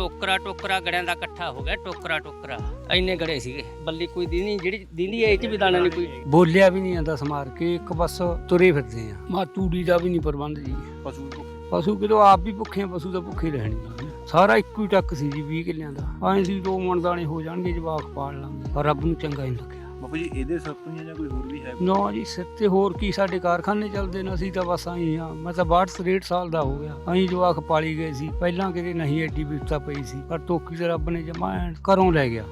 ਟੋਕਰਾ ਟੋਕਰਾ ਗੜਿਆਂ ਦਾ ਇਕੱਠਾ ਹੋ ਗਿਆ ਟੋਕਰਾ ਟੋਕਰਾ। ਇੰਨੇ ਗੜੇ ਸੀਗੇ ਬੱਲੀ ਕੋਈ ਦੀਨੀ ਜਿਹੜੀ ਦੀਨੀ ਇਹ ਚ ਵੀ ਦਾਣਾ ਨਹੀਂ ਕੋਈ। ਬੋਲਿਆ ਵੀ ਨਹੀਂ ਜਾਂਦਾ ਸਮਾਰ ਕੇ ਇੱਕ ਬਸ ਤੁਰੇ ਫਿਰਦੇ ਆ। ਮਾ ਤੂੜੀ ਦਾ ਵੀ ਨਹੀਂ ਪ੍ਰਬੰਧ ਜੀ। ਪਸ਼ੂ ਪਸ਼ੂ ਕਿਦੋਂ ਆਪ ਵੀ ਭੁੱਖੇ ਆ ਪਸ਼ੂ ਤਾਂ ਭੁੱਖੇ ਰਹਿਣੇ ਸਾਰਾ ਇੱਕੋ ਹੀ ਟੱਕ ਸੀ ਜੀ 20 ਕਿੱਲਿਆਂ ਦਾ। ਐਂ ਸੀ ਦੋ ਮਣ ਦਾਣੇ ਹੋ ਜਾਣਗੇ ਜਵਾਕ ਪਾਲ ਲਾਂਗੇ। ਪਰ ਰੱਬ ਨੂੰ ਚੰਗਾ ਹੀ ਲੱਗਿਆ। ਬਾਪੂ ਜੀ ਇਹਦੇ ਸਭ ਤੋਂ ਹੀ ਜਾਂ ਕੋਈ ਹੋਰ ਵੀ ਹੈ ਨਾ ਜੀ ਸਿਰ ਤੇ ਹੋਰ ਕੀ ਸਾਡੇ ਕਾਰਖਾਨੇ ਚੱਲਦੇ ਨੇ ਅਸੀਂ ਤਾਂ ਬਸ ਆਈ ਆ। ਮੈਂ ਤਾਂ 62 63 ਸਾਲ ਦਾ ਹੋ ਗਿਆ। ਅਸੀਂ ਜਵਾਕ ਪਾਲੀ ਗਏ ਸੀ ਪਹਿਲਾਂ ਕਿਤੇ ਨਹੀਂ ਐਡੀ ਵਿਪਤਾ ਪਈ ਸੀ ਪਰ ਤੋਕੀ ਤੇ ਰੱਬ ਨੇ ਜਮਾ ਘਰੋਂ ਲੈ ਗਿਆ।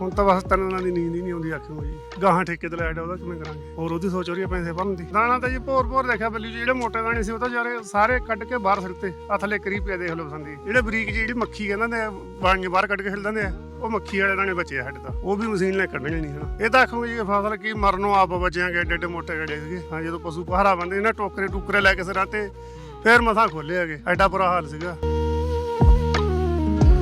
ਹੁਣ ਤਾਂ ਬਸ ਤਿੰਨ ਦੀ ਨੀਂਦ ਹੀ ਨਹੀਂ ਆਉਂਦੀ ਆਖਿਓ ਜੀ। ਗਾਹਾਂ ਠੇਕੇ ਤੇ ਲੈਟ ਉਹਦਾ ਕਿਵੇਂ ਕਰਾਂਗੇ? ਹੋਰ ਉਹਦੀ ਸੋਚ ਹੋ ਰਹੀ ਹੈ ਪੈਸੇ ਭਰਨ ਦੀ। ਦਾਣਾ ਤਾਂ ਜੀ ਭੋਰ ਭੋਰ ਦੇਖਿਆ ਬੱਲੀ ਜੀ ਜਿਹੜੇ ਮੋਟੇ ਦਾਣੇ ਸੀ ਉਹ ਤਾਂ ਯਾਰੇ ਸਾਰੇ ਕੱਢ ਕੇ ਬਾਹਰ ਸਿੱਟੇ ਆ ਥੱਲੇ ਕਰੀ ਪਿਆ ਦੇਖ ਲਓ ਸੰਦੀ ਜਿਹੜੇ ਬਰੀਕ ਜਿਹੀ ਜਿਹੜੀ ਮੱਖੀ ਕਹਿੰਦੇ ਨੇ ਬਾਣੀਆਂ ਬਾਹਰ ਕੱਢ ਕੇ ਹਿਲ ਦਿੰਦੇ ਆ ਉਹ ਮੱਖੀ ਵਾਲੇ ਦਾਣੇ ਬਚੇ ਆ ਸਾਡੇ ਤਾਂ। ਉਹ ਵੀ ਮਸ਼ੀਨ ਲੈ ਕੱਢਣੇ ਨਹੀਂ ਹਨਾ। ਇਹ ਤਾਂ ਆਖੋਗੇ ਜੀ ਫਸਲ ਕੀ ਮਰਨੋਂ ਆਪ ਬਚਿਆਂਗੇ ਏਡੇ ਏਡੇ ਮੋਟੇ ਗੜੇ ਸੀਗੇ। ਹਾਂ ਜਦੋਂ ਪਸ਼ੂ ਪਹਾਰਾ ਬੰਦੇ ਨਾ ਟੋਕਰੇ ਟੁਕਰੇ ਲੈ ਕੇ ਸਿਰਾਂ ਤੇ ਫੇਰ ਮਸਾਂ ਖੋਲੇ ਹੈਗੇ। ਐਡਾ ਬੁਰਾ ਹਾਲ ਸੀਗਾ।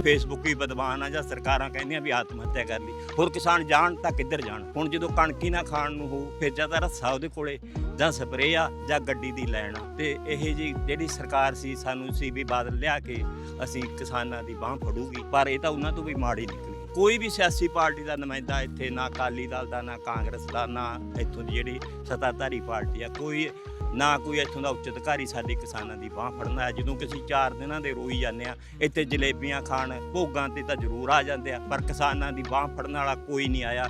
ਫੇਸਬੁੱਕ ਹੀ ਬਦਵਾਨ ਆ ਜਾਂ ਸਰਕਾਰਾਂ ਕਹਿੰਦੀਆਂ ਵੀ ਆਤਮ ਹੱਤਿਆ ਕਰ ਲਈ। ਹੋਰ ਕਿਸਾਨ ਜਾਣ ਤਾਂ ਕਿੱਧਰ ਜਾਣ। ਹੁਣ ਜਦੋਂ ਕਣਕ ਹੀ ਨਾ ਖਾਣ ਨੂੰ ਹੋ ਫਿਰ ਜਾਂ ਤਾਂ ਰੱਸਾ ਉਹਦੇ ਕੋਲੇ, ਜਾਂ ਸਪਰੇਅ ਆ, ਜਾਂ ਗੱਡੀ ਦੀ ਲੈਣ ਆ। ਤੇ ਇਹ ਜੀ ਜਿਹੜੀ ਸਰਕਾਰ ਸੀ, ਸਾਨੂੰ ਸੀ ਵੀ ਬਾਦਲ ਲਿਆ ਕੇ ਅਸੀਂ ਕਿਸਾਨਾਂ ਦੀ ਬਾਹ ਫੜੂਗੀ, ਪਰ ਇਹ ਤਾਂ ਉਹਨਾਂ ਤੋਂ ਵੀ ਮਾੜੀ ਨਿਕਲੀ। ਕੋਈ ਵੀ ਸਿਆਸੀ ਪਾਰਟੀ ਦਾ ਨੁਮਾਇੰਦਾ ਇੱਥੇ, ਨਾ ਅਕਾਲੀ ਦਲ ਦਾ, ਨਾ ਕਾਂਗਰਸ ਦਾ, ਨਾ ਇੱਥੋਂ ਦੀ ਜਿਹੜੀ ਸੱਤਾਧਾਰੀ ਪਾਰਟੀ ਆ, ਕੋਈ ਨਾ ਕੋਈ ਇੱਥੋਂ ਦਾ ਉੱਚ ਅਧਿਕਾਰੀ ਸਾਡੇ ਕਿਸਾਨਾਂ ਦੀ ਬਾਹ ਫੜਨਾ ਹੈ ਜਦੋਂ ਕਿ ਅਸੀਂ 4 ਦਿਨਾਂ ਦੇ ਰੋਈ ਜਾਂਦੇ ਆ ਇੱਥੇ ਜਲੇਬੀਆਂ ਖਾਣ, ਭੋਗਾਂ ਤੇ ਤਾਂ ਜ਼ਰੂਰ ਆ ਜਾਂਦੇ ਆ, ਪਰ ਕਿਸਾਨਾਂ ਦੀ ਬਾਹ ਫੜਨ ਵਾਲਾ ਕੋਈ ਨਹੀਂ ਆਇਆ।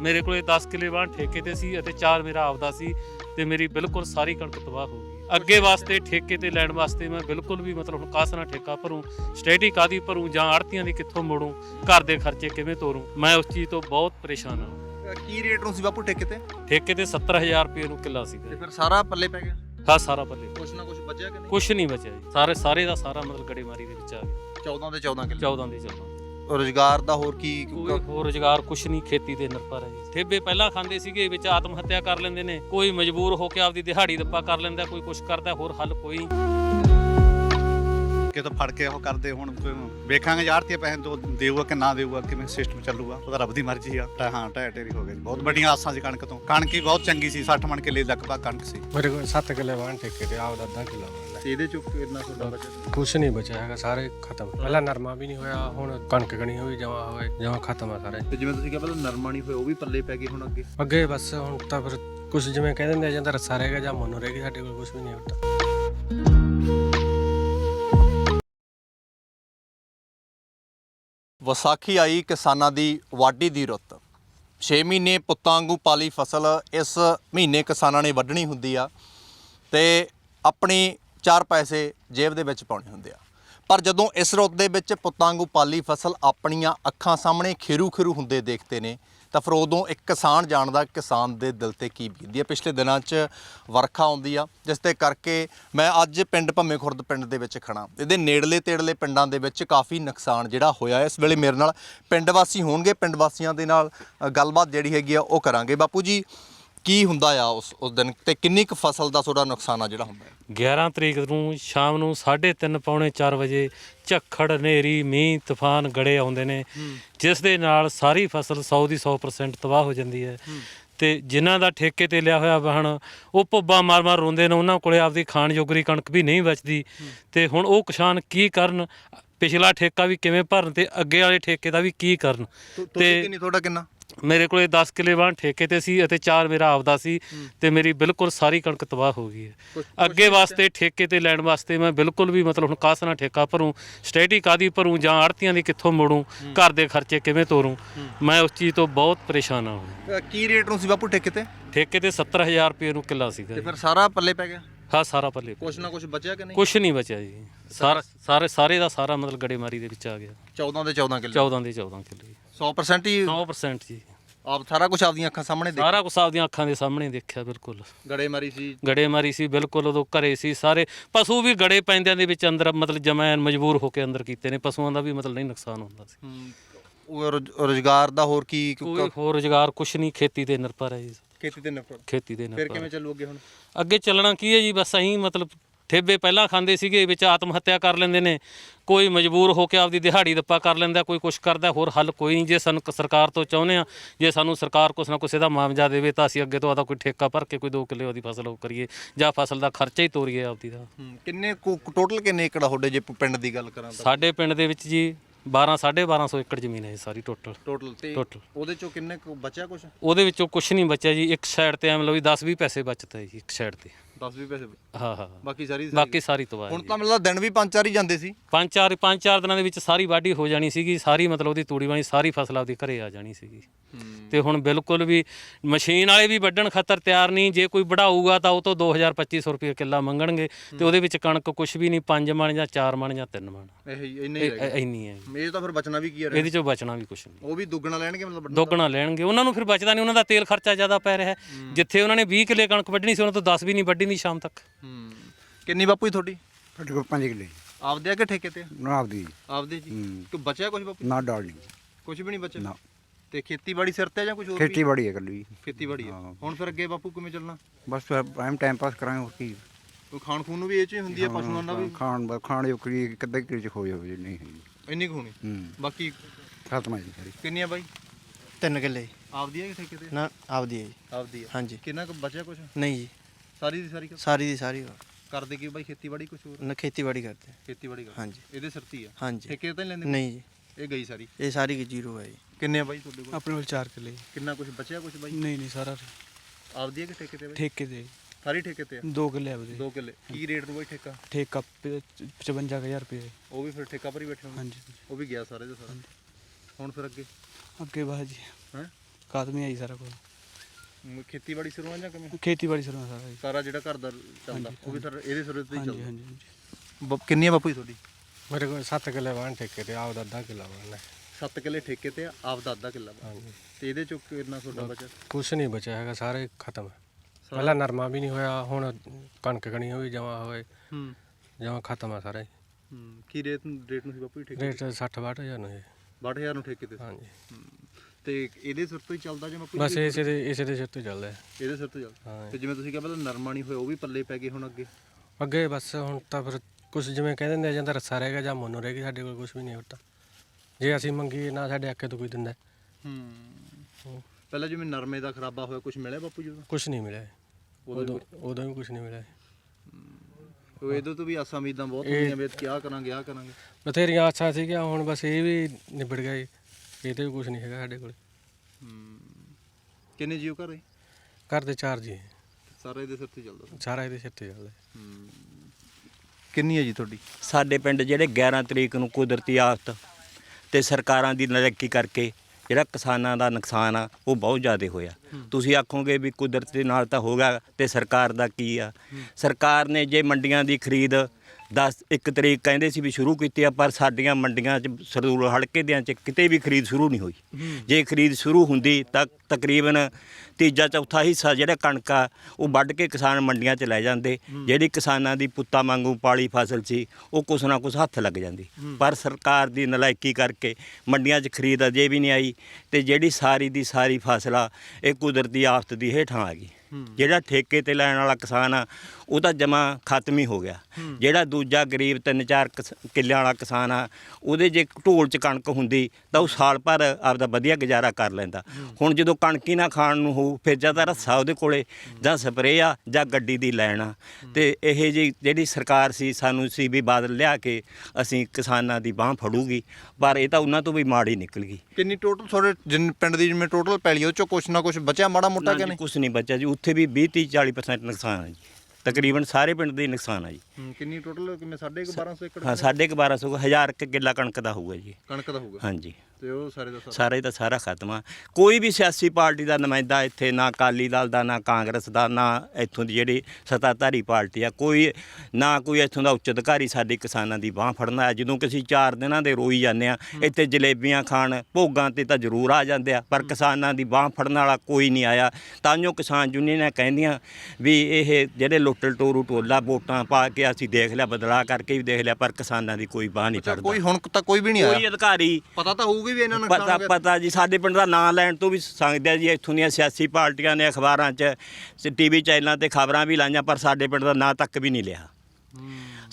ਮੇਰੇ ਕੋਲੇ 10 ਕਿੱਲੇ ਵਾਂ ਠੇਕੇ ਤੇ ਸੀ ਅਤੇ 4 ਮੇਰਾ ਆਪਦਾ ਸੀ ਤੇ ਮੇਰੀ ਬਿਲਕੁਲ ਸਾਰੀ ਕਣਕ ਤਬਾਹ ਹੋ ਗਈ। ਅੱਗੇ ਵਾਸਤੇ ਠੇਕੇ ਤੇ ਲੈਣ ਵਾਸਤੇ ਮੈਂ ਬਿਲਕੁਲ ਵੀ ਮਤਲਬ ਹੁਣ ਕਾਸਨਾ ਠੇਕਾ ਭਰੂੰ ਸਟੇਡੀ ਕਾਦੀ ਭਰੂੰ ਜਾਂ ਆੜਤੀਆਂ ਦੀ ਕਿੱਥੋਂ ਮੋੜੂੰ, ਘਰ ਦੇ ਖਰਚੇ ਕਿਵੇਂ ਤੋਰੂੰ, ਮੈਂ ਉਸ ਚੀਜ਼ ਤੋਂ ਬਹੁਤ ਪਰੇਸ਼ਾਨ ਹਾਂ। ਕੀ ਰੇਟ ਨੂੰ ਸੀ ਬਾਪੂ ਠੇਕੇ ਤੇ? ਠੇਕੇ ਤੇ 70000 ਰੁਪਏ ਨੂੰ ਕਿੱਲਾ ਤੇ ਸੀਗਾ ਫਿਰ ਸਾਰਾ ਪੱਲੇ ਪੈ ਗਿਆ? ਹਾਂ ਸਾਰਾ ਪੱਲੇ। ਕੁਛ ਨਾ ਕੁਛ ਬਚਿਆ ਕਿ ਨਹੀਂ? ਕੁਝ ਨਹੀਂ ਬਚਿਆ ਜੀ। ਸਾਰੇ ਸਾਰੇ ਦਾ ਸਾਰਾ ਮਤਲਬ ਗੜੇਮਾਰੀ ਦੇ ਵਿੱਚ ਆ ਗਿਆ। 14 ਦੇ 14 ਕਿੱਲੇ। 14 ਦੀ 14 ਰੋਜ਼ਗਾਰ ਦਾ ਹੋਰ ਕੀ ਕੋਈ ਹੋਰ ਰੁਜ਼ਗਾਰ ਕੁਛ ਨਹੀਂ ਖੇਤੀ ਤੇ ਨਿਰਭਰ ਹੈ ਜੀ। ਠੇਬੇ ਪਹਿਲਾਂ ਖਾਂਦੇ ਸੀਗੇ ਵਿੱਚ ਆਤਮ ਹੱਤਿਆ ਕਰ ਲੈਂਦੇ ਨੇ। ਕੋਈ ਮਜਬੂਰ ਹੋ ਕੇ ਆਪਦੀ ਦਿਹਾੜੀ ਦੱਪਾ ਕਰ ਲੈਂਦਾ ਕੋਈ ਕੁਛ ਕਰਦਾ ਹੋਰ ਹੱਲ ਕੋਈ ਨਹੀਂ। ਕਿਤੋਂ ਫੜ ਕੇ ਉਹ ਕਰਦੇ ਹੁਣ ਕੋਈ ਵੇਖਾਂਗੇ ਯਾਰ ਤੇ ਪੈਸੇ ਦੋ ਦੇਊਗਾ ਕਿ ਨਾ ਦੇਊਗਾ ਕਿਵੇਂ ਸਿਸਟਮ ਚੱਲੂਗਾ। ਉਹਦਾ ਰੱਬ ਦੀ ਮਰਜ਼ੀ ਆ। ਤਾਂ ਹਾਂ ਢਹਿ ਢੇਰੀ ਹੋ ਗਈ। ਬਹੁਤ ਵੱਡੀਆਂ ਆਸਾਂ ਸੀ ਕਣਕ ਤੋਂ। ਕਣਕ ਹੀ ਬਹੁਤ ਚੰਗੀ ਸੀ 60 ਮਣ ਕਿੱਲੇ ਲਗਭਗ ਕਣਕ ਸੀ। ਮੇਰੇ ਕੋਲ 7 ਕਿੱਲੇ ਵਾਂ ਠੇਕੇ ਤੇ ਆਪਦਾ ਅੱਧਾ ਕਿੱਲਾ ਵਾਂ ਤੇ ਇਹਦੇ ਚੋਂ ਕਿੰਨਾ ਤੁਹਾਡਾ ਬਚਿਆ ਕੁਛ ਨਹੀਂ ਬਚਿਆ ਹੈਗਾ ਸਾਰੇ ਖਤਮ। ਪਹਿਲਾਂ ਨਰਮਾ ਵੀ ਨਹੀਂ ਹੋਇਆ ਹੁਣ ਕਣਕ ਗਣੀ ਹੋਈ ਜਮਾ ਹੋਏ ਜਮਾ ਖਤਮ ਆ ਸਾਰੇ। ਤੇ ਜਿਵੇਂ ਤੁਸੀਂ ਕਿਹਾ ਪਹਿਲਾਂ ਨਰਮਾ ਨਹੀਂ ਹੋਇਆ ਉਹ ਵੀ ਪੱਲੇ ਪੈ ਗਏ ਹੁਣ ਅੱਗੇ? ਅੱਗੇ ਬਸ ਹੁਣ ਤਾਂ ਫਿਰ ਕੁਛ ਜਿਵੇਂ ਕਹਿੰਦੇ ਨੇ ਜਾਂ ਤਾਂ ਰੱਸਾ ਰਹੇਗਾ ਜਾਂ ਮੋਨੋ ਰਹੇਗੀ ਸਾਡੇ ਕੋਲ ਕੁਛ ਵੀ ਨਹੀਂ ਹੁੰਦਾ। ਵਿਸਾਖੀ ਆਈ ਕਿਸਾਨਾਂ ਦੀ ਵਾਢੀ ਦੀ ਰੁੱਤ। 6 ਮਹੀਨੇ ਪੁੱਤਾਂ ਵਾਂਗੂ ਪਾਲੀ ਫਸਲ ਇਸ ਮਹੀਨੇ ਕਿਸਾਨਾਂ ਨੇ ਵੱਢਣੀ ਹੁੰਦੀ ਆ ਤੇ ਆਪਣੀ ਚਾਰ ਪੈਸੇ ਜੇਬ ਦੇ ਵਿੱਚ ਪਾਉਣੇ ਹੁੰਦੇ ਆ। ਪਰ ਜਦੋਂ ਇਸ ਰੁੱਤ ਦੇ ਵਿੱਚ ਪੁੱਤਾਂਗੂ ਪਾਲੀ ਫਸਲ ਆਪਣੀਆਂ ਅੱਖਾਂ ਸਾਹਮਣੇ ਖੇਰੂ ਖੇਰੂ ਹੁੰਦੇ ਦੇਖਦੇ ਨੇ, ਤਾਂ ਫਿਰ ਉਦੋਂ ਇੱਕ ਕਿਸਾਨ ਜਾਣਦਾ ਕਿਸਾਨ ਦੇ ਦਿਲ ਤੇ ਕੀ ਬੀਤਦੀ ਹੈ। ਪਿਛਲੇ ਦਿਨਾਂ 'ਚ ਵਰਖਾ ਆਉਂਦੀ ਆ, ਜਿਸ ਦੇ ਕਰਕੇ ਮੈਂ ਅੱਜ ਪਿੰਡ ਭੰਮੇ ਖੁਰਦ ਪਿੰਡ ਦੇ ਵਿੱਚ ਖੜਾ ਇਹਦੇ ਨੇੜਲੇ ਤੇੜਲੇ ਪਿੰਡਾਂ ਦੇ ਵਿੱਚ ਕਾਫੀ ਨੁਕਸਾਨ ਜਿਹੜਾ ਹੋਇਆ ਇਸ ਵੇਲੇ ਮੇਰੇ ਨਾਲ। ਪਿੰਡ ਵਾਸੀ ਹੋਣਗੇ, ਪਿੰਡ ਵਾਸੀਆਂ ਦੇ ਨਾਲ ਗੱਲਬਾਤ ਜਿਹੜੀ ਹੈਗੀ ਆ ਉਹ ਕਰਾਂਗੇ। ਬਾਪੂ ਜੀ ਕੀ ਹੁੰਦਾ ਆ ਉਸ ਉਸ ਦਿਨ ਤੇ ਕਿੰਨੀ ਕੁ ਫਸਲ ਦਾ ਤੁਹਾਡਾ ਨੁਕਸਾਨ ਆ ਜਿਹੜਾ ਹੁੰਦਾ ਹੈ 11 ਤਰੀਕ ਨੂੰ ਸ਼ਾਮ ਨੂੰ 3:30 ਪੌਣੇ 4 ਵਜੇ ਝੱਖੜ ਹਨੇਰੀ ਮੀਂਹ ਤੂਫਾਨ ਗੜੇ ਆਉਂਦੇ ਨੇ। ਜਿਸ ਦੇ ਨਾਲ ਸਾਰੀ ਫਸਲ 100 ਦੀ 100% ਤਬਾਹ ਹੋ ਜਾਂਦੀ ਹੈ। ਤੇ ਜਿਨ੍ਹਾਂ ਦਾ ਠੇਕੇ ਤੇ ਲਿਆ ਹੋਇਆ ਵਾਹਣ ਉਹ ਭੁੱਬਾ ਮਾਰ-ਮਾਰ ਰੋਂਦੇ ਨੇ। ਉਹਨਾਂ ਕੋਲੇ ਆਪਦੀ ਖਾਣ ਜੋਗਰੀ ਕਣਕ ਵੀ ਨਹੀਂ ਬਚਦੀ। ਤੇ ਹੁਣ ਉਹ ਕਿਸਾਨ ਕੀ ਕਰਨ? ਪਿਛਲਾ ਠੇਕਾ ਵੀ ਕਿਵੇਂ ਭਰਨ ਤੇ ਅੱਗੇ ਵਾਲੇ ਠੇਕੇ ਦਾ ਵੀ ਕੀ ਕਰਨ? ਤੁਸੀਂ ਕਿੰਨੀ ਤੁਹਾਡਾ ਕਿੰਨਾ? ਮੇਰੇ ਕੋਲੇ 10 ਕਿੱਲੇ ਵਾਂ ਠੇਕੇ ਤੇ ਸੀ ਅਤੇ 4 ਮੇਰਾ ਆਪਦਾ ਸੀ ਤੇ ਮੇਰੀ ਬਿਲਕੁਲ ਸਾਰੀ ਕਣਕ ਤਬਾਹ ਹੋ ਗਈ ਹੈ। ਅੱਗੇ ਵਾਸਤੇ ਠੇਕੇ ਤੇ ਲੈਣ ਵਾਸਤੇ ਮੈਂ ਬਿਲਕੁਲ ਵੀ ਮਤਲਬ ਹੁਣ ਕਾਸਨਾ ਠੇਕਾ ਭਰੂੰ ਸਟੇਡੀ ਕਾਦੀ ਭਰੂੰ ਜਾਂ ਆੜਤੀਆਂ ਦੀ ਕਿੱਥੋਂ ਮੋੜੂੰ ਘਰ ਦੇ ਖਰਚੇ ਕਿਵੇਂ ਤੋਰੂੰ ਮੈਂ ਉਸ ਚੀਜ਼ ਤੋਂ ਬਹੁਤ ਪਰੇਸ਼ਾਨ ਹਾਂ ਕੀ ਰੇਟ ਨੂੰ ਸੀ ਬਾਪੂ ਠੇਕੇ ਤੇ? ਠੇਕੇ ਤੇ 70000 ਰੁਪਏ ਨੂੰ ਕਿੱਲਾ ਸੀਗਾ ਤੇ। ਫਿਰ ਸਾਰਾ ਪੱਲੇ ਪੈ ਗਿਆ? ਹਾਂ ਸਾਰਾ ਪੱਲੇ ਕੁਛ ਨਾ ਕੁਛ ਬਚਿਆ ਕਿ ਨਹੀਂ? ਕੁਛ ਨਹੀਂ ਬਚਿਆ ਜੀ। ਸਾਰਾ ਸਾਰੇ ਸਾਰੇ ਦਾ ਸਾਰਾ ਮਤਲਬ ਗੜੇਮਾਰੀ ਦੇ ਵਿੱਚ ਆ ਗਿਆ। 14 ਦੇ 14 ਕਿੱਲੇ। 14 ਦੇ 14 ਕਿੱਲੇ। 100% ਹੀ 100% ਜੀ। ਆਪ ਸਾਰਾ ਕੁਝ ਆਪਦੀਆਂ ਅੱਖਾਂ ਸਾਹਮਣੇ ਦੇਖ ਸਾਰਾ ਕੁਛ ਆਪਦੀਆਂ ਅੱਖਾਂ ਦੇ ਸਾਹਮਣੇ ਦੇਖਿਆ ਬਿਲਕੁਲ। ਗੜੇ ਮਾਰੀ ਸੀ। ਗੜੇ ਮਾਰੀ ਸੀ ਬਿਲਕੁਲ ਉਦੋਂ ਘਰੇ ਸੀ। ਸਾਰੇ ਪਸ਼ੂ ਵੀ ਗੜੇ ਪੈਂਦਿਆਂ ਦੇ ਵਿੱਚ ਅੰਦਰ ਮਤਲਬ ਜਮੈਨ ਮਜਬੂਰ ਹੋ ਕੇ ਅੰਦਰ ਕੀਤੇ ਨੇ। ਪਸ਼ੂਆਂ ਦਾ ਵੀ ਮਤਲਬ ਨਹੀਂ ਨੁਕਸਾਨ ਹੁੰਦਾ ਸੀ। ਰੁਜ਼ਗਾਰ ਦਾ ਹੋਰ ਕੀ ਕੋਈ ਹੋਰ ਰੁਜ਼ਗਾਰ ਕੁਛ ਨਹੀਂ ਖੇਤੀ ਤੇ ਨਿਰਭਰ ਹੈ ਜੀ। ਖੇਤੀ ਤੇ ਨਫਰ ਖੇਤੀ ਤੇ ਫਿਰ ਨਿਰਭਰ ਕਿਵੇਂ ਚੱਲੂ ਅੱਗੇ ਹੁਣ? ਅੱਗੇ ਚੱਲਣਾ ਕੀ ਹੈ ਜੀ? ਬਸ ਅਸੀਂ ਮਤਲਬ ਠੇਬੇ ਪਹਿਲਾਂ ਖਾਂਦੇ ਸੀਗੇ ਵਿੱਚ ਆਤਮ ਹੱਤਿਆ ਕਰ ਲੈਂਦੇ ਨੇ ਕੋਈ ਮਜਬੂਰ ਹੋ ਕੇ ਆਪਦੀ ਦਿਹਾੜੀ ਦੱਪਾ ਕਰ ਲੈਂਦਾ ਕੋਈ ਕੁਛ ਕਰਦਾ ਹੋਰ ਹੱਲ ਕੋਈ ਨਹੀਂ ਜੇ ਸਾਨੂੰ ਸਰਕਾਰ ਤੋਂ ਚਾਹੁੰਦੇ ਆ ਜੇ ਸਾਨੂੰ ਸਰਕਾਰ ਕੁਛ ਨਾ ਕੁਛ ਇਹਦਾ ਮੁਆਵਜ਼ਾ ਦੇਵੇ ਤਾਂ ਅਸੀਂ ਅੱਗੇ ਤੋਂ ਆਦਾ ਕੋਈ ਠੇਕਾ ਭਰ ਕੇ ਕੋਈ 2 ਕਿੱਲੇ ਉਹਦੀ ਫਸਲ ਉਹ ਕਰੀਏ ਜਾਂ ਫਸਲ ਦਾ ਖਰਚਾ ਹੀ ਤੋਰੀਏ ਆਪਦੀ ਦਾ। ਕਿੰਨੇ ਟੋਟਲ ਕਿੰਨੇ ਏਕੜ ਤੁਹਾਡੇ ਜੇ ਪਿੰਡ ਦੀ ਗੱਲ ਕਰਾਂ ਤਾਂ? ਸਾਡੇ ਪਿੰਡ ਦੇ ਵਿੱਚ ਜੀ 12 1250 ਏਕੜ ਜ਼ਮੀਨ ਹੈ ਜੀ ਸਾਰੀ ਟੋਟਲ। ਟੋਟਲ ਤੇ Total। ਉਹਦੇ ਚੋਂ ਕਿੰਨੇ ਕੁ ਬਚਿਆ ਕੁਛ? ਉਹਦੇ ਵਿੱਚੋਂ ਕੁਛ ਨਹੀਂ ਬਚਿਆ ਜੀ ਇੱਕ ਸਾਈਡ ਤੇ ਐ ਮਤਲਬ ਵੀ 10 20 ਪੈਸੇ ਬਚਦਾ ਹੈ ਜੀ ਇੱਕ ਸਾਈਡ ਤੇ। 10 ਵੀ ਪੈਸੇ। ਹਾਂ ਹਾਂ ਬਾਕੀ ਸਾਰੀ ਬਾਕੀ ਸਾਰੀ ਤੋਂ ਹੁਣ ਤਾਂ ਮਿਲਦਾ ਦਿਨ ਵੀ ਪੰਜ ਚਾਰ ਹੀ ਜਾਂਦੇ ਸੀ। ਪੰਜ ਚਾਰ ਪੰਜ ਚਾਰ ਦਿਨਾਂ ਦੇ ਵਿੱਚ ਸਾਰੀ ਵਾਢੀ ਹੋ ਜਾਣੀ ਸੀਗੀ ਸਾਰੀ ਮਤਲਬ ਉਹਦੀ ਤੂੜੀ ਬਾਣੀ ਸਾਰੀ ਫਸਲ ਆਪਦੀ ਘਰੇ ਆ ਜਾਣੀ ਸੀਗੀ। ਤੇ ਹੁਣ ਬਿਲਕੁਲ ਵੀ ਮਸ਼ੀਨ ਵਾਲੇ ਵੀ ਵੱਢਣ ਖਾਤਰ ਤਿਆਰ ਨਹੀਂ ਜੇ ਕੋਈ ਵਢਾਊਗਾ ਤਾਂ ਉਹ ਤੋਂ 2000 2500 ਰੁਪਏ ਕਿੱਲਾ ਮੰਗਣਗੇ ਤੇ ਉਹਦੇ ਵਿੱਚ ਕਣਕ ਕੁਛ ਵੀ ਨਹੀਂ 5 ਮਣ ਜਾਂ 4 ਮਣ ਜਾਂ 3 ਮਣ। ਇਹ ਇੰਨੇ ਹੀ ਰਹਿ ਇੰਨੀ ਹੈ ਇਹ ਤਾਂ ਫਿਰ ਬਚਣਾ ਵੀ ਕੀ ਆ ਇਹਦੇ ਚੋਂ ਬਚਣਾ ਵੀ ਕੁਛ ਨਹੀਂ। ਉਹ ਵੀ ਦੁੱਗਣਾ ਲੈਣਗੇ ਮਤਲਬ ਦੁੱਗਣਾ ਲੈਣਗੇ। ਉਹਨਾਂ ਨੂੰ ਫਿਰ ਬਚਦਾ ਨਹੀਂ ਉਹਨਾਂ ਦਾ ਤੇਲ ਖਰਚਾ ਜ਼ਿਆਦਾ ਪੈ ਰਿਹਾ ਹੈ। ਜਿੱਥੇ ਉਹਨਾਂ ਨੇ 20 ਕਿੱਲੇ ਕਣਕ ਵੱਢਣੀ ਸੀ ਉਹਨਾਂ ਤੋਂ 10 ਵੀ ਨਹੀਂ ਵੱਢੀ ਨਹੀਂ ਸ਼ਾਮ ਤੱਕ। ਹੂੰ। ਕਿੰਨੀ ਬਾਪੂ ਜੀ ਤੁਹਾਡੀ? ਸਾਡੇ ਕੋਲ 5 ਕਿੱਲੇ ਆਪਦੇ ਆ ਕਿ ਠੇਕੇ ਤੇ? ਨਾ ਆਪਦੀ ਆਪਦੇ ਜੀ। ਹੂੰ। ਕਿ ਬਚਿਆ ਕੁਝ ਬਾਪੂ ਨਾ ਡਾਲ ਨਹੀਂ। ਕੁਝ ਵੀ ਨਹੀਂ ਬਚਿਆ? ਨਾ। ਤੇ ਖੇਤੀਬਾੜੀ ਸਿਰ ਤੇ ਜਾਂ ਕੁਝ ਹੋਰ ਵੀ? ਖੇਤੀਬਾੜੀ ਹੈ ਕੱਲੀ ਖੇਤੀਬਾੜੀ ਆ ਹਾਂ। ਹੁਣ ਫਿਰ ਅੱਗੇ ਬਾਪੂ ਕਿਵੇਂ ਚੱਲਣਾ? ਬਸ ਐਮ ਟਾਈਮ ਪਾਸ ਕਰਾਂਗੇ ਹੋਰ ਕੀ। ਕੋਈ ਖਾਣ ਖੂਨ ਨੂੰ ਵੀ ਇਹ ਚ ਹੀ ਹੁੰਦੀ ਆ ਪਸ਼ੂਆਂ ਦਾ ਵੀ? ਖਾਣ ਖਾਣ ਜੋ ਕਰੀ ਕਿੱਦਾਂ ਕਿਲੇ ਚ ਖੋਏ ਹੋਵੇ ਨਹੀਂ ਹੈ ਇੰਨੀ ਕੁ ਹੋਣੀ? ਹੂੰ। ਬਾਕੀ ਖਤਮ ਹੈ ਜੀ ਸਾਰੀ। ਕਿੰਨੀਆਂ ਬਾਈ? ਤਿੰਨ ਕਿੱਲੇ। ਆਪਦੀ ਆ ਕਿ ਠੇਕੇ ਤੇ ਨਾ ਆਪਦੀ ਹੈ ਜੀ। ਆਪਦੀ ਆ ਹਾਂਜੀ। ਕਿੰਨਾ ਕੁ ਬਚਿਆ ਕੁਝ ਨਹੀਂ ਜੀ। ਸਾਰੀ ਦੀ ਸਾਰੀ ਸਾਰੀ ਦੀ ਸਾਰੀ ਕਰਦੇ ਕੀ ਬਾਈ ਖੇਤੀਬਾੜੀ ਕੁਝ ਹੋਰ? ਨਾ ਖੇਤੀਬਾੜੀ ਕਰਦੇ। ਖੇਤੀਬਾੜੀ ਕਰ ਹਾਂਜੀ। ਇਹਦੇ ਸਿਰ ਤੇ ਹੀ ਆ? ਹਾਂਜੀ। ਠੇਕੇ ਤਾਂ ਨਹੀਂ ਲੈਂਦੇ? ਨਹੀਂ ਜੀ। ਇਹ ਗਈ ਸਾਰੀ? ਇਹ ਸਾਰੀ ਕੀ ਜ਼ੀਰੋ ਹੈ ਜੀ। ਕਿੰਨੇ ਆ ਬਾਈ ਤੁਹਾਡੇ ਕੋਲ? ਆਪਣੇ ਕੋਲ 4 ਕਿੱਲੇ। ਕਿੰਨਾ ਕੁਝ ਬਚਿਆ ਕੁਝ ਬਾਈ? ਨਹੀਂ ਨਹੀਂ ਸਾਰਾ ਆਪਦੀ ਆ ਕਿ ਠੇਕੇ ਤੇ ਬਾਈ? ਠੇਕੇ ਦੇ ਸਾਰੀ ਠੇਕੇ ਤੇ ਆ? 2 ਕਿੱਲੇ ਆਪਦੇ। 2 ਕਿੱਲੇ। ਕੀ ਰੇਟ ਨੂੰ ਬਾਈ ਠੇਕਾ? ਠੇਕਾ 55000 ਰੁਪਏ ਉਹ ਵੀ ਫਿਰ ਠੇਕਾ ਭਰੀ ਬੈਠੇ ਹੋਣਗੇ। ਹਾਂਜੀ ਉਹ ਵੀ ਗਿਆ ਸਾਰੇ ਦਾ ਸਾਰਾ। ਹੁਣ ਫਿਰ ਅੱਗੇ? ਅੱਗੇ ਬਾਅਦ ਜੀ। ਹੈ? ਕਾਦਮੀ ਆਈ ਸਾਰਾ ਕੁਝ। ਖੇਤੀਬਾੜੀ ਸਿਰੋਂ ਆ ਜਾਂ ਕਿਵੇਂ? ਖੇਤੀਬਾੜੀ ਸਰਨਾ ਸਾਰਾ ਜੀ। ਸਾਰਾ ਜਿਹੜਾ ਘਰ ਦਾ ਚੱਲਦਾ ਉਹ ਵੀ ਸਰ ਇਹਦੇ ਸਿਰ ਤੇ ਹੀ ਹਾਂਜੀ ਚੱਲਦਾ। ਹਾਂਜੀ ਹਾਂਜੀ। ਕਿੰਨੀ ਆ ਬਾਪੂ ਜੀ ਤੁਹਾਡੀ? ਮੇਰੇ ਕੋਲ 7 ਕਿੱਲੇ ਵਾਹਣ ਠੇਕੇ ਤੇ ਆਪਦਾ ਅੱਧਾ ਕਿੱਲਾ ਵਾਹਣ 7 ਕਿੱਲੇ ਠੇਕੇ ਤੇ ਆ, ਆਪਦਾ ਅੱਧਾ ਕਿੱਲਾ ਵਾ। ਹਾਂਜੀ। ਤੇ ਇਹਦੇ ਚੋਂ ਕਿੰਨਾ ਤੁਹਾਡਾ ਬਚਾ ਕੁਛ ਨਹੀਂ ਬਚਿਆ ਹੈਗਾ ਸਾਰੇ ਖਤਮ। ਹੈ ਪਹਿਲਾਂ ਨਰਮਾ ਵੀ ਨਹੀਂ ਹੋਇਆ ਹੁਣ ਕਣਕ ਕਣੀ ਹੋਈ ਜਮਾ ਹੋਏ। ਹੂੰ। ਜਮਾ ਖਤਮ ਆ ਸਾਰਾ। ਜੀ ਹੂੰ ਕੀ ਰੇਟ ਨੂੰ ਰੇਟ ਨੂੰ ਸੀ ਬਾਪੂ ਜੀ ਠੇਕੇ ਰੇਟ 60 62000 ਨੂੰ ਜੀ 62000 ਨੂੰ ਠੇਕੇ ਤੇ ਸੀ। ਹਾਂਜੀ। ਤੇ ਇਹਦੇ ਸਿਰ ਤੋਂ ਹੀ ਚੱਲਦਾ ਜਾਂ ਬਾਪੂ ਬਸ ਜੀ? ਇਸੇ ਦੇ ਇਸੇ ਦੇ ਸਿਰ ਤੋਂ ਚੱਲਦਾ ਹੈ। ਇਹਦੇ ਸਿਰ ਤੋਂ ਚੱਲਦਾ। ਹਾਂ। ਤੇ ਜਿਵੇਂ ਤੁਸੀਂ ਕਿਹਾ ਪਹਿਲਾਂ ਨਰਮਾ ਨਹੀਂ ਹੋਇਆ ਉਹ ਵੀ ਪੱਲੇ ਪੈ ਗਏ ਹੁਣ ਅੱਗੇ? ਅੱਗੇ ਬਸ ਹੁਣ ਤਾਂ ਫਿਰ ਕੁਝ ਜਿਵੇਂ ਕਹਿੰਦੇ ਨੇ ਜਾਂ ਤਾਂ ਰੱਸਾ ਰਹੇਗਾ ਜਾਂ ਮੋਨੋ ਰਹੇਗੀ ਸਾਡੇ ਕੋਲ ਕੁਝ ਵੀ ਨਹੀਂ ਹੁੰਦਾ ਜੇ ਅਸੀਂ ਮੰਗੀਏ ਨਾ ਸਾਡੇ ਆਕੇ ਤੋਂ ਕੋਈ ਦਿੰਦਾ। ਹੂੰ। ਪਹਿਲਾਂ ਜਿਵੇਂ ਨਰਮੇ ਦਾ ਖਰਾਬਾ ਹੋਇਆ ਕੁਝ ਮਿਲਿਆ ਬਾਪੂ ਜੀ ਦਾ ਕੁਝ ਨਹੀਂ ਮਿਲਿਆ ਉਦੋਂ ਉਦੋਂ ਵੀ ਕੁਝ ਨਹੀਂ ਮਿਲਿਆ ਉਹ ਇਹਦੇ ਤੋਂ ਵੀ ਆਸਾਂ ਉਮੀਦਾਂ ਬਹੁਤ ਹੁੰਦੀਆਂ ਵੀ ਕੀ ਕਰਾਂਗੇ ਆ ਕਰਾਂਗੇ। ਬਥੇਰੀਆਂ ਆਸਾਂ ਸੀਗੀਆਂ ਹੁਣ ਬਸ ਇਹ ਵੀ ਨਿਬੜ ਗਿਆ ਜੀ। ਇਹ ਤੇ ਵੀ ਕੁਝ ਨਹੀਂ ਹੈਗਾ ਸਾਡੇ ਕੋਲ। ਹੂੰ। ਕਿੰਨੇ ਜੀਓ ਘਰੇ ਘਰ ਦੇ ਚਾਰ ਜੀ ਸਾਰਾ ਇਹਦੇ ਸਿਰ ਤੇ ਚੱਲਦਾ? ਸਾਰਾ ਇਹਦੇ ਸਿਰ ਤੇ ਚੱਲਦਾ। ਕਿੰਨੀ ਹੈ ਜੀ ਤੁਹਾਡੀ? ਸਾਡੇ ਪਿੰਡ ਜਿਹੜੇ 11 ਤਰੀਕ ਨੂੰ ਕੁਦਰਤੀ ਆਫਤ ਤੇ ਸਰਕਾਰਾਂ ਦੀ ਨਜ਼ਰਕੀ ਕਰਕੇ ਜਿਹੜਾ ਕਿਸਾਨਾਂ ਦਾ ਨੁਕਸਾਨ ਆ ਉਹ ਬਹੁਤ ਜ਼ਿਆਦਾ ਹੋਇਆ। ਤੁਸੀਂ ਆਖੋਗੇ ਵੀ ਕੁਦਰਤ ਦੇ ਨਾਲ ਤਾਂ ਹੋਗਾ ਤੇ ਸਰਕਾਰ ਦਾ ਕੀ ਆ? ਸਰਕਾਰ ਨੇ ਜੇ ਮੰਡੀਆਂ ਦੀ ਖਰੀਦ 10 ਇੱਕ ਤਰੀਕ ਕਹਿੰਦੇ ਸੀ ਵੀ ਸ਼ੁਰੂ ਕੀਤੀ ਆ ਪਰ ਸਾਡੀਆਂ ਮੰਡੀਆਂ 'ਚ ਸਰਦੂਲ ਹਲਕੇ ਦਿਆਂ 'ਚ ਕਿਤੇ ਵੀ ਖਰੀਦ ਸ਼ੁਰੂ ਨਹੀਂ ਹੋਈ। ਜੇ ਖਰੀਦ ਸ਼ੁਰੂ ਹੁੰਦੀ ਤਾਂ ਤਕਰੀਬਨ ਤੀਜਾ ਚੌਥਾ ਹਿੱਸਾ ਜਿਹੜਾ ਕਣਕ ਆ ਉਹ ਵੱਢ ਕੇ ਕਿਸਾਨ ਮੰਡੀਆਂ 'ਚ ਲੈ ਜਾਂਦੇ। ਜਿਹੜੀ ਕਿਸਾਨਾਂ ਦੀ ਪੁੱਤਾਂ ਵਾਂਗੂ ਪਾਲੀ ਫਸਲ ਸੀ ਉਹ ਕੁਛ ਨਾ ਕੁਛ ਹੱਥ ਲੱਗ ਜਾਂਦੀ। ਪਰ ਸਰਕਾਰ ਦੀ ਨਲਾਇਕੀ ਕਰਕੇ ਮੰਡੀਆਂ 'ਚ ਖਰੀਦ ਅਜੇ ਵੀ ਨਹੀਂ ਆਈ ਤੇ ਜਿਹੜੀ ਸਾਰੀ ਦੀ ਸਾਰੀ ਫਸਲ ਆ ਇਹ ਕੁਦਰਤੀ ਆਫਤ ਦੀ ਹੇਠਾਂ ਆ ਗਈ। ਜਿਹੜਾ ਠੇਕੇ ਤੇ ਲੈਣ ਵਾਲਾ ਕਿਸਾਨ ਆ ਉਹ ਤਾਂ ਜਮਾ ਖਤਮ ਹੀ ਹੋ ਗਿਆ। ਜਿਹੜਾ ਦੂਜਾ ਗਰੀਬ ਤਿੰਨ ਚਾਰ ਕਿੱਲਿਆਂ ਵਾਲਾ ਕਿਸਾਨ ਆ ਉਹਦੇ ਜੇ ਢੋਲ 'ਚ ਕਣਕ ਹੁੰਦੀ ਤਾਂ ਉਹ ਸਾਲ ਭਰ ਆਪਦਾ ਵਧੀਆ ਗੁਜ਼ਾਰਾ ਕਰ ਲੈਂਦਾ। ਹੁਣ ਜਦੋਂ ਕਣਕ ਹੀ ਨਾ ਖਾਣ ਨੂੰ ਹੋਊ ਫਿਰ ਜਾਂ ਤਾਂ ਰੱਸਾ ਉਹਦੇ ਕੋਲੇ ਜਾਂ ਸਪਰੇਅ ਆ ਜਾਂ ਗੱਡੀ ਦੀ ਲੈਣ ਆ। ਤੇ ਇਹ ਜੀ ਜਿਹੜੀ ਸਰਕਾਰ ਸੀ ਸਾਨੂੰ ਸੀ ਵੀ ਬਾਦਲ ਲਿਆ ਕੇ ਅਸੀਂ ਕਿਸਾਨਾਂ ਦੀ ਬਾਹ ਫੜੂਗੀ ਪਰ ਇਹ ਤਾਂ ਉਹਨਾਂ ਤੋਂ ਵੀ ਮਾੜੀ ਨਿਕਲ ਗਈ। ਕਿੰਨੀ ਟੋਟਲ ਤੁਹਾਡੇ ਜਿੰਨ ਪਿੰਡ ਦੀ ਜਿਵੇਂ ਟੋਟਲ ਪੈਲੀ ਉਹ ਚੋਂ ਕੁਛ ਨਾ ਕੁਛ ਬਚਿਆ ਮਾੜਾ ਮੋਟਾ ਕਿ ਨਹੀਂ? ਕੁਝ ਨਹੀਂ ਬਚਿਆ ਜੀ ਉੱਥੇ ਵੀ 20 30 40% ਨੁਕਸਾਨ ਹੈ ਜੀ। ਤਕਰੀਬਨ ਸਾਰੇ ਪਿੰਡ ਦੇ ਨੁਕਸਾਨ ਹੈ ਜੀ। ਹੂੰ, ਕਿੰਨੀ ਟੋਟਲ ਕਿਵੇਂ 1250 ਏਕੜ ਹਾਂ ਸਾਢੇ ਕੁ 1200 ਹਜ਼ਾਰ ਕੁ ਕਿੱਲਾ ਕਣਕ ਦਾ ਹੋਊਗਾ ਜੀ। ਕਣਕ ਦਾ ਹੋਊਗਾ। ਹਾਂਜੀ। ਤੇ ਉਹ ਸਾਰੇ ਦਾ ਸਾਰਾ? ਸਾਰਾ ਹੀ ਤਾਂ ਸਾਰਾ ਖਤਮ ਆ। ਕੋਈ ਵੀ ਸਿਆਸੀ ਪਾਰਟੀ ਦਾ ਨੁਮਾਇੰਦਾ ਇੱਥੇ ਨਾ ਅਕਾਲੀ ਦਲ ਦਾ ਨਾ ਕਾਂਗਰਸ ਦਾ ਨਾ ਇੱਥੋਂ ਦੀ ਜਿਹੜੀ ਸੱਤਾਧਾਰੀ ਪਾਰਟੀ ਆ ਕੋਈ ਨਾ ਕੋਈ ਇੱਥੋਂ ਦਾ ਉੱਚ ਅਧਿਕਾਰੀ ਸਾਡੀ ਕਿਸਾਨਾਂ ਦੀ ਬਾਹ ਫੜਨ ਆਇਆ। ਜਦੋਂ ਕਿ ਅਸੀਂ ਚਾਰ ਦਿਨਾਂ ਦੇ ਰੋਈ ਜਾਂਦੇ ਆ ਇੱਥੇ ਜਲੇਬੀਆਂ ਖਾਣ ਭੋਗਾਂ ਤੇ ਤਾਂ ਜ਼ਰੂਰ ਆ ਜਾਂਦੇ ਆ ਪਰ ਕਿਸਾਨਾਂ ਦੀ ਬਾਹ ਫੜਨ ਵਾਲਾ ਕੋਈ ਨਹੀਂ ਆਇਆ। ਤਾਂ ਜੋ ਕਿਸਾਨ ਯੂਨੀਅਨਾਂ ਕਹਿੰਦੀਆਂ ਵੀ ਇਹ ਜਿਹੜੇ ਲੁੱਟਲ ਟੋਰੂ ਟੋਲਾ ਵੋਟਾਂ ਪਾ ਕੇ ਅਸੀਂ ਦੇਖ ਲਿਆ ਬਦਲਾ ਕਰਕੇ ਵੀ ਦੇਖ ਲਿਆ ਪਰ ਕਿਸਾਨਾਂ ਦੀ ਕੋਈ ਬਾਹ ਨਹੀਂ ਅੱਛਾ, ਫੜਦਾ ਕੋਈ ਹੁਣ ਤਾਂ ਕੋਈ ਵੀ ਨਹੀਂ ਕੋਈ ਆਇਆ ਅਧਿਕਾਰੀ। ਪਤਾ ਤਾਂ ਹੋਊਗੀ ਵੀ ਇਹਨਾਂ ਨੂੰ ਪਤਾ ਪਤਾ ਜੀ ਸਾਡੇ ਪਿੰਡ ਦਾ ਨਾਂ ਲੈਣ ਤੋਂ ਵੀ ਸੰਗਦੇ ਆ ਜੀ ਇੱਥੋਂ ਦੀਆਂ ਸਿਆਸੀ ਪਾਰਟੀਆਂ ਨੇ ਅਖਬਾਰਾਂ 'ਚ ਟੀਵੀ ਚੈਨਲਾਂ ਤੇ ਖਬਰਾਂ ਵੀ ਲਾਈਆਂ ਪਰ ਸਾਡੇ ਪਿੰਡ ਦਾ ਨਾਂ ਤੱਕ ਵੀ ਨਹੀਂ ਲਿਆ।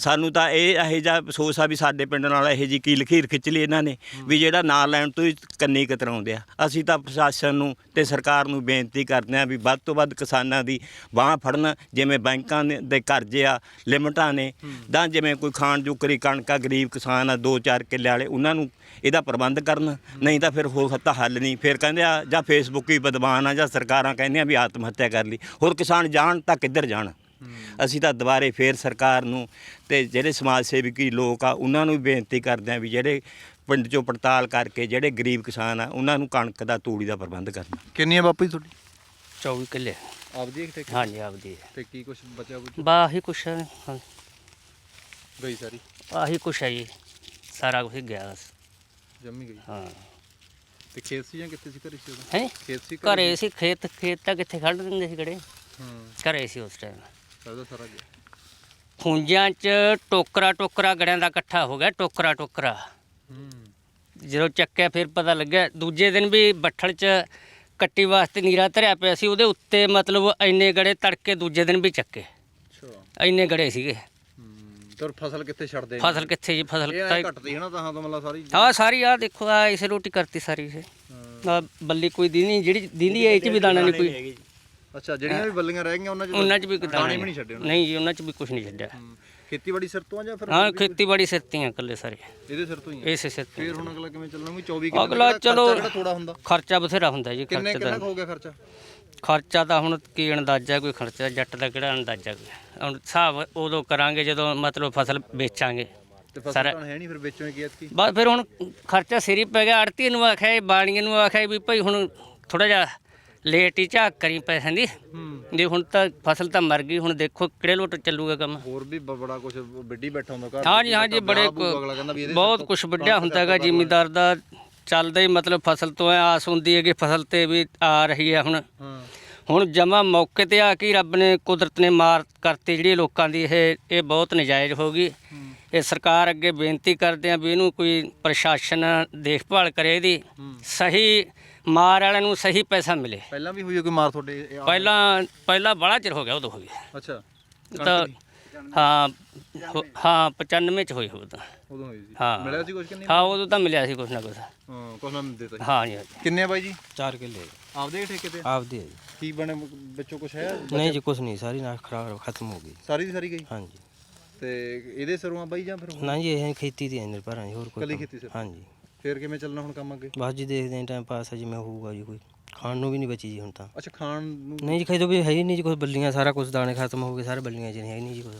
ਸਾਨੂੰ ਤਾਂ ਇਹ ਇਹੋ ਜਿਹਾ ਅਫਸੋਸ ਆ ਵੀ ਸਾਡੇ ਪਿੰਡ ਨਾਲ ਇਹੋ ਜੀ ਕੀ ਲਖੀਰ ਖਿੱਚ ਲਈ ਇਹਨਾਂ ਨੇ ਵੀ ਜਿਹੜਾ ਨਾਂ ਲੈਣ ਤੋਂ ਹੀ ਕੰਨੀ ਕਤਰਾਉਂਦੇ ਆ। ਅਸੀਂ ਤਾਂ ਪ੍ਰਸ਼ਾਸਨ ਨੂੰ ਤੇ ਸਰਕਾਰ ਨੂੰ ਬੇਨਤੀ ਕਰਦੇ ਆ ਵੀ ਵੱਧ ਤੋਂ ਵੱਧ ਕਿਸਾਨਾਂ ਦੀ ਬਾਹ ਫੜਨ ਜਿਵੇਂ ਬੈਂਕਾਂ ਨੇ- ਦੇ ਕਰਜ਼ੇ ਆ ਲਿਮਟਾਂ ਨੇ ਜਾਂ ਜਿਵੇਂ ਕੋਈ ਖਾਣ ਜੁਕਰੀ ਕਣਕਾ ਗਰੀਬ ਕਿਸਾਨ ਆ ਦੋ ਚਾਰ ਕਿੱਲੇ ਵਾਲੇ ਉਹਨਾਂ ਨੂੰ ਇਹਦਾ ਪ੍ਰਬੰਧ ਕਰਨ ਨਹੀਂ ਤਾਂ ਫਿਰ ਹੋਰ ਤਾਂ ਹੱਲ ਨਹੀਂ। ਫਿਰ ਕਹਿੰਦੇ ਆ ਜਾਂ ਫੇਸਬੁੱਕ ਹੀ ਬਦਮਾਨ ਆ ਜਾਂ ਸਰਕਾਰਾਂ ਕਹਿੰਦੀਆਂ ਵੀ ਆਤਮ ਹੱਤਿਆ ਕਰ ਲਈ। ਹੋਰ ਕਿਸਾਨ ਜਾਣ ਤਾਂ ਕਿੱਧਰ ਜਾਣ? ਅਸੀਂ ਤਾਂ ਦੁਬਾਰੇ ਫੇਰ ਸਰਕਾਰ ਨੂੰ ਤੇ ਜਿਹੜੇ ਸਮਾਜ ਸੇਵਕੀ ਲੋਕ ਆ ਉਹਨਾਂ ਨੂੰ ਵੀ ਬੇਨਤੀ ਕਰਦੇ ਆ ਵੀ ਜਿਹੜੇ ਪਿੰਡ ਚੋਂ ਪੜਤਾਲ ਕਰਕੇ ਜਿਹੜੇ ਗਰੀਬ ਕਿਸਾਨ ਆ ਉਹਨਾਂ ਨੂੰ ਕਣਕ ਦਾ ਤੂੜੀ ਦਾ ਪ੍ਰਬੰਧ ਕਰਨ। ਕਿੰਨੀ ਹੈ ਬਾਪੂ ਜੀ ਤੁਹਾਡੀ? 24 ਕਿੱਲੇ। ਆਪਦੀ ਇੱਕ ਠੇਕੇ ਹਾਂਜੀ ਆਪਦੀ ਤੇ ਕੀ ਕੁਝ ਬਚਿਆ ਬੁਚ ਬਾ ਆਹੀ ਕੁਛ ਹੈ ਹਾਂ, ਗਈ ਸਾਰੀ? ਆਹੀ ਕੁਛ ਹੈ ਜੀ। ਸਾਰਾ ਕੁਝ ਗਿਆ ਬਸ। ਜੰਮੀ ਗਈ? ਹਾਂ। ਤੇ ਖੇਤ ਸੀ ਜਾਂ ਕਿੱਥੇ ਸੀ ਘਰੇ ਸੀ ਉਦੋਂ ਹੈ? ਖੇਤ ਸੀ ਘਰੇ ਸੀ? ਖੇਤ ਖੇਤ ਤਾਂ ਕਿੱਥੇ ਖੜ ਦਿੰਦੇ ਸੀ ਕਿਹੜੇ ਹੂੰ। ਘਰੇ ਸੀ ਉਸ ਟਾਈਮ ਸਾਰਾ ਸਾਰਾ ਗਿਆ ਖੂੰਜਾਂ 'ਚ ਟੋਕਰਾ ਟੋਕਰਾ ਗੜਿਆਂ ਦਾ ਇਕੱਠਾ ਹੋ ਗਿਆ ਟੋਕਰਾ ਟੋਕਰਾ। ਹੂੰ। ਜਦੋਂ ਚੱਕਿਆ ਫਿਰ ਪਤਾ ਲੱਗਿਆ ਦੂਜੇ ਦਿਨ ਵੀ ਬੱਠਲ 'ਚ ਕੱਟੀ ਵਾਸਤੇ ਨੀਰਾ ਧਰਿਆ ਪਿਆ ਸੀ ਉਹਦੇ ਉੱਤੇ ਮਤਲਬ ਇੰਨੇ ਗੜੇ ਤੜਕੇ ਦੂਜੇ ਦਿਨ ਵੀ ਚੱਕੇ। ਅੱਛਾ। ਇੰਨੇ ਗੜੇ ਸੀਗੇ। ਹੂੰ ਤੇ ਹੋਰ ਫਸਲ ਕਿੱਥੇ ਛੱਡਦੇ ਨੇ? ਫਸਲ ਕਿੱਥੇ ਜੀ ਫਸਲ ਇਹ ਤਾਂ ਐਂ ਘਟਦੀ ਹੈ ਨਾ ਤਾਂ ਤੋਂ ਮਤਲਬ ਸਾਰੀ ਹਾਂ ਸਾਰੀ ਆ ਦੇਖੋ ਆ ਇਸੇ ਰੋਟੀ ਕਰਤੀ ਸਾਰੀ ਇਹ। ਆ ਬੱਲੀ ਕੋਈ ਦੀ ਨਹੀਂ ਜਿਹੜੀ ਦਿੰਦੀ ਹੈ ਇਹ 'ਚ ਵੀ ਦਾਣਾ ਨਹੀਂ ਕੋਈ ਅੱਛਾ ਜਿਹੜੀਆਂ ਵੀ ਬੱਲੀਆਂ ਰਹਿ ਗਈਆਂ ਉਹਨਾਂ 'ਚ ਉਹਨਾਂ 'ਚ ਵੀ ਦਾਣਾ ਵੀ ਨਹੀਂ ਛੱਡੇ ਉਹਨਾਂ ਨਹੀਂ ਜੀ ਉਹਨਾਂ 'ਚ ਵੀ ਕੁਝ ਨਹੀਂ ਛੱਡਿਆ। ਹੂੰ। ਖੇਤੀਬਾੜੀ ਸਿਰ ਤੋਂ ਆ ਜਾਂ ਫਿਰ ਹਾਂ ਖੇਤੀਬਾੜੀ ਸਿਰਤੀਆਂ ਇਕੱਲੇ ਸਾਰੇ। ਇਹਦੇ ਸਿਰ ਤੋਂ ਹੀ ਆ? ਇਸੇ ਸਿਰ ਤੋਂ। ਫਿਰ ਹੁਣ ਅਗਲਾ ਕਿਵੇਂ ਚੱਲਣਗੇ 24 ਕਿਲੋ ਅਗਲਾ ਚਲੋ ਕਿਹੜਾ ਥੋੜਾ ਹੁੰਦਾ। ਖਰਚਾ ਬਥੇਰਾ ਹੁੰਦਾ ਜੀ ਕਿੰਨੇ ਖਰਚਾ ਕਿੰਨਾ ਦਾ ਕੁ ਹੋ ਗਿਆ ਖਰਚਾ? ਖਰਚਾ ਤਾਂ ਹੁਣ ਕੀ ਅੰਦਾਜ਼ਾ ਕੋਈ ਖਰਚਾ ਜੱਟ ਦਾ ਕਿਹੜਾ ਅੰਦਾਜ਼ਾ? ਕੋਈ ਹੁਣ ਹਿਸਾਬ ਉਦੋਂ ਕਰਾਂਗੇ ਜਦੋਂ ਮਤਲਬ ਫਸਲ ਵੇਚਾਂਗੇ। ਤੇ ਫਸਲ ਸਾਰਾ- ਤਾਂ ਹੈ ਨਹੀਂ ਫਿਰ ਵੇਚੋਗੇ ਕੀ ਐਤਕੀ ਬਸ ਫਿਰ ਹੁਣ ਖਰਚਾ ਸਿਰ ਹੀ ਪੈ ਗਿਆ ਆੜਤੀ ਨੂੰ ਆਖਿਆ ਇਹ ਬਾਣੀਆਂ ਨੂੰ ਆਖਿਆ ਵੀ ਭਾਈ ਹੁਣ ਥੋੜਾ ਜਿਹਾ ਲੇਟ ਹੀ ਝਾਕ ਕਰੀ ਪੈਸਿਆਂ ਦੀ। ਜੇ ਹੁਣ ਤਾਂ ਫਸਲ ਤਾਂ ਮਰ ਗਈ ਹੁਣ ਦੇਖੋ ਕਿਹੜੇ ਲੋਟ ਚੱਲੂਗਾ ਕੰਮ। ਹੋਰ ਵੀ ਬ- ਬੜਾ ਕੁਝ ਵਿੱਢੀ ਬੈਠਾ ਹੁੰਦਾ ਘਰ। ਹਾਂ ਜੀ ਹਾਂ ਜੀ ਬੜੇ ਅਗਲਾ ਕਹਿੰਦਾ ਵੀ ਇਹਦੇ ਬਹੁਤ ਕੁਝ ਵੱਡਿਆ ਹੁੰਦਾ ਹੈਗਾ ਜ਼ਿਮੀਦਾਰ ਦਾ ਚੱਲਦਾ ਹੀ ਮਤਲਬ ਫਸਲ ਤੋਂ ਐਂ ਆਸ ਹੁੰਦੀ ਹੈ ਕਿ ਫਸਲ ਤੇ ਵੀ ਆ ਰਹੀ ਹੈ ਹੁਣ। ਹਾਂ। ਹੁਣ ਜਮਾ ਮੌਕੇ ਤੇ ਆ ਕੇ ਰੱਬ ਨੇ ਕੁਦਰਤ ਨੇ ਮਾਰ ਕਰਤੀ ਜਿਹੜੀ ਲੋਕਾਂ ਦੀ ਇਹ ਇਹ ਬਹੁਤ ਨਜਾਇਜ਼ ਹੋ ਗਈ। ਇਹ ਸਰਕਾਰ ਅੱਗੇ ਬੇਨਤੀ ਕਰਦੇ ਆ ਵੀ ਇਹਨੂੰ ਕੋਈ ਪ੍ਰਸ਼ਾਸਨ ਦੇਖਭਾਲ ਕਰੇ ਇਹਦੀ। ਸਹੀ ਮਾਰ ਵਾਲਿਆਂ ਨੂੰ ਸਹੀ ਪੈਸਾ ਮਿਲੇ। ਪਹਿਲਾਂ ਵੀ ਹੋਈ ਹੈ ਕੋਈ ਮਾਰ ਤੁਹਾਡੇ ਇਹ ਆ- ਪਹਿਲਾਂ ਪਹਿਲਾਂ ਬੜਾ ਚਿਰ ਹੋ ਗਿਆ ਉਦੋਂ ਹੋ। ਗਿਆ ਅੱਛਾ। ਤਾਂ ਹਾਂ ਹੋ- ਹਾਂ 95 ਚ ਹੋਈ ਉਹ ਤਾਂ ਉਦੋਂ ਹੋਈ ਸੀ। ਹਾਂ। ਮਿਲਿਆ ਸੀ ਕੁਝ ਕਿ ਨਹੀਂ? ਹਾਂ ਉਦੋਂ ਤਾਂ ਮਿਲਿਆ ਸੀ ਕੁਛ ਨਾ ਕੁਛ। ਹਾਂ ਕੁਝ ਨਾ ਦਿੱਤਾ ਸੀ। ਹਾਂ ਜੀ ਹਾਂ ਜੀ। ਕਿੰਨੇ ਆ ਬਾਈ ਜੀ? 4 ਕਿੱਲੇ। ਆਪਦੇ ਹੀ ਠੇਕੇ ਤੇ? ਆਪਦੀ ਜੀ। ਕੀ ਬਣੇ ਵਿੱਚੋਂ ਕੁਝ ਹੈ? ਨਹੀਂ ਜੀ ਕੁਛ ਨਹੀਂ। ਸਾਰੀ ਨਾ ਖਰਾਬ ਖਤਮ ਹੋ ਗਈ। ਸਾਰੀ ਦੀ ਸਾਰੀ ਗਈ? ਹਾਂਜੀ ਤੇ ਇਹਦੇ ਸਿਰੋਂ ਆ ਬਾਈ ਜਾਂ ਫਿਰ ਹੋਰ? ਨਾ ਜੀ ਇਹ ਖੇਤੀ ਦੀ ਨਿਰਭਰ ਹਾਂ ਜੀ ਹੋਰ ਕੋਈ ਇਕੱਲੀ ਕੰਮ- ਖੇਤੀ ਸਿਰ? ਹਾਂਜੀ ਫਿਰ ਕਿਵੇਂ ਚੱਲਣਾ ਹੁਣ ਕੰਮ ਅੱਗੇ? ਬਸ ਜੀ ਦੇਖਦੇ ਹਾਂ ਟਾਈਮ ਪਾਸ ਆ ਜਿਵੇਂ ਹੋਊਗਾ ਜੀ ਕੋਈ। ਖਾਣ ਨੂੰ ਵੀ ਨਹੀਂ ਬਚੀ ਜੀ ਹੁਣ ਤਾਂ। ਅੱਛਾ ਖਾਣ ਨੂੰ ਨਹੀਂ ਜੀ ਖੇਤੋਂ ਵੀ ਹੈ ਹੀ ਨਹੀਂ ਜੀ ਕੁਛ ਬੱਲੀਆਂ ਸਾਰਾ ਕੁਝ ਦਾਣੇ ਖਤਮ ਹੋ ਗਏ ਸਾਰੇ ਬੱਲੀਆਂ ਚ ਨਹੀਂ ਹੈ ਹੀ ਨਹੀਂ ਜੀ ਕੁਛ।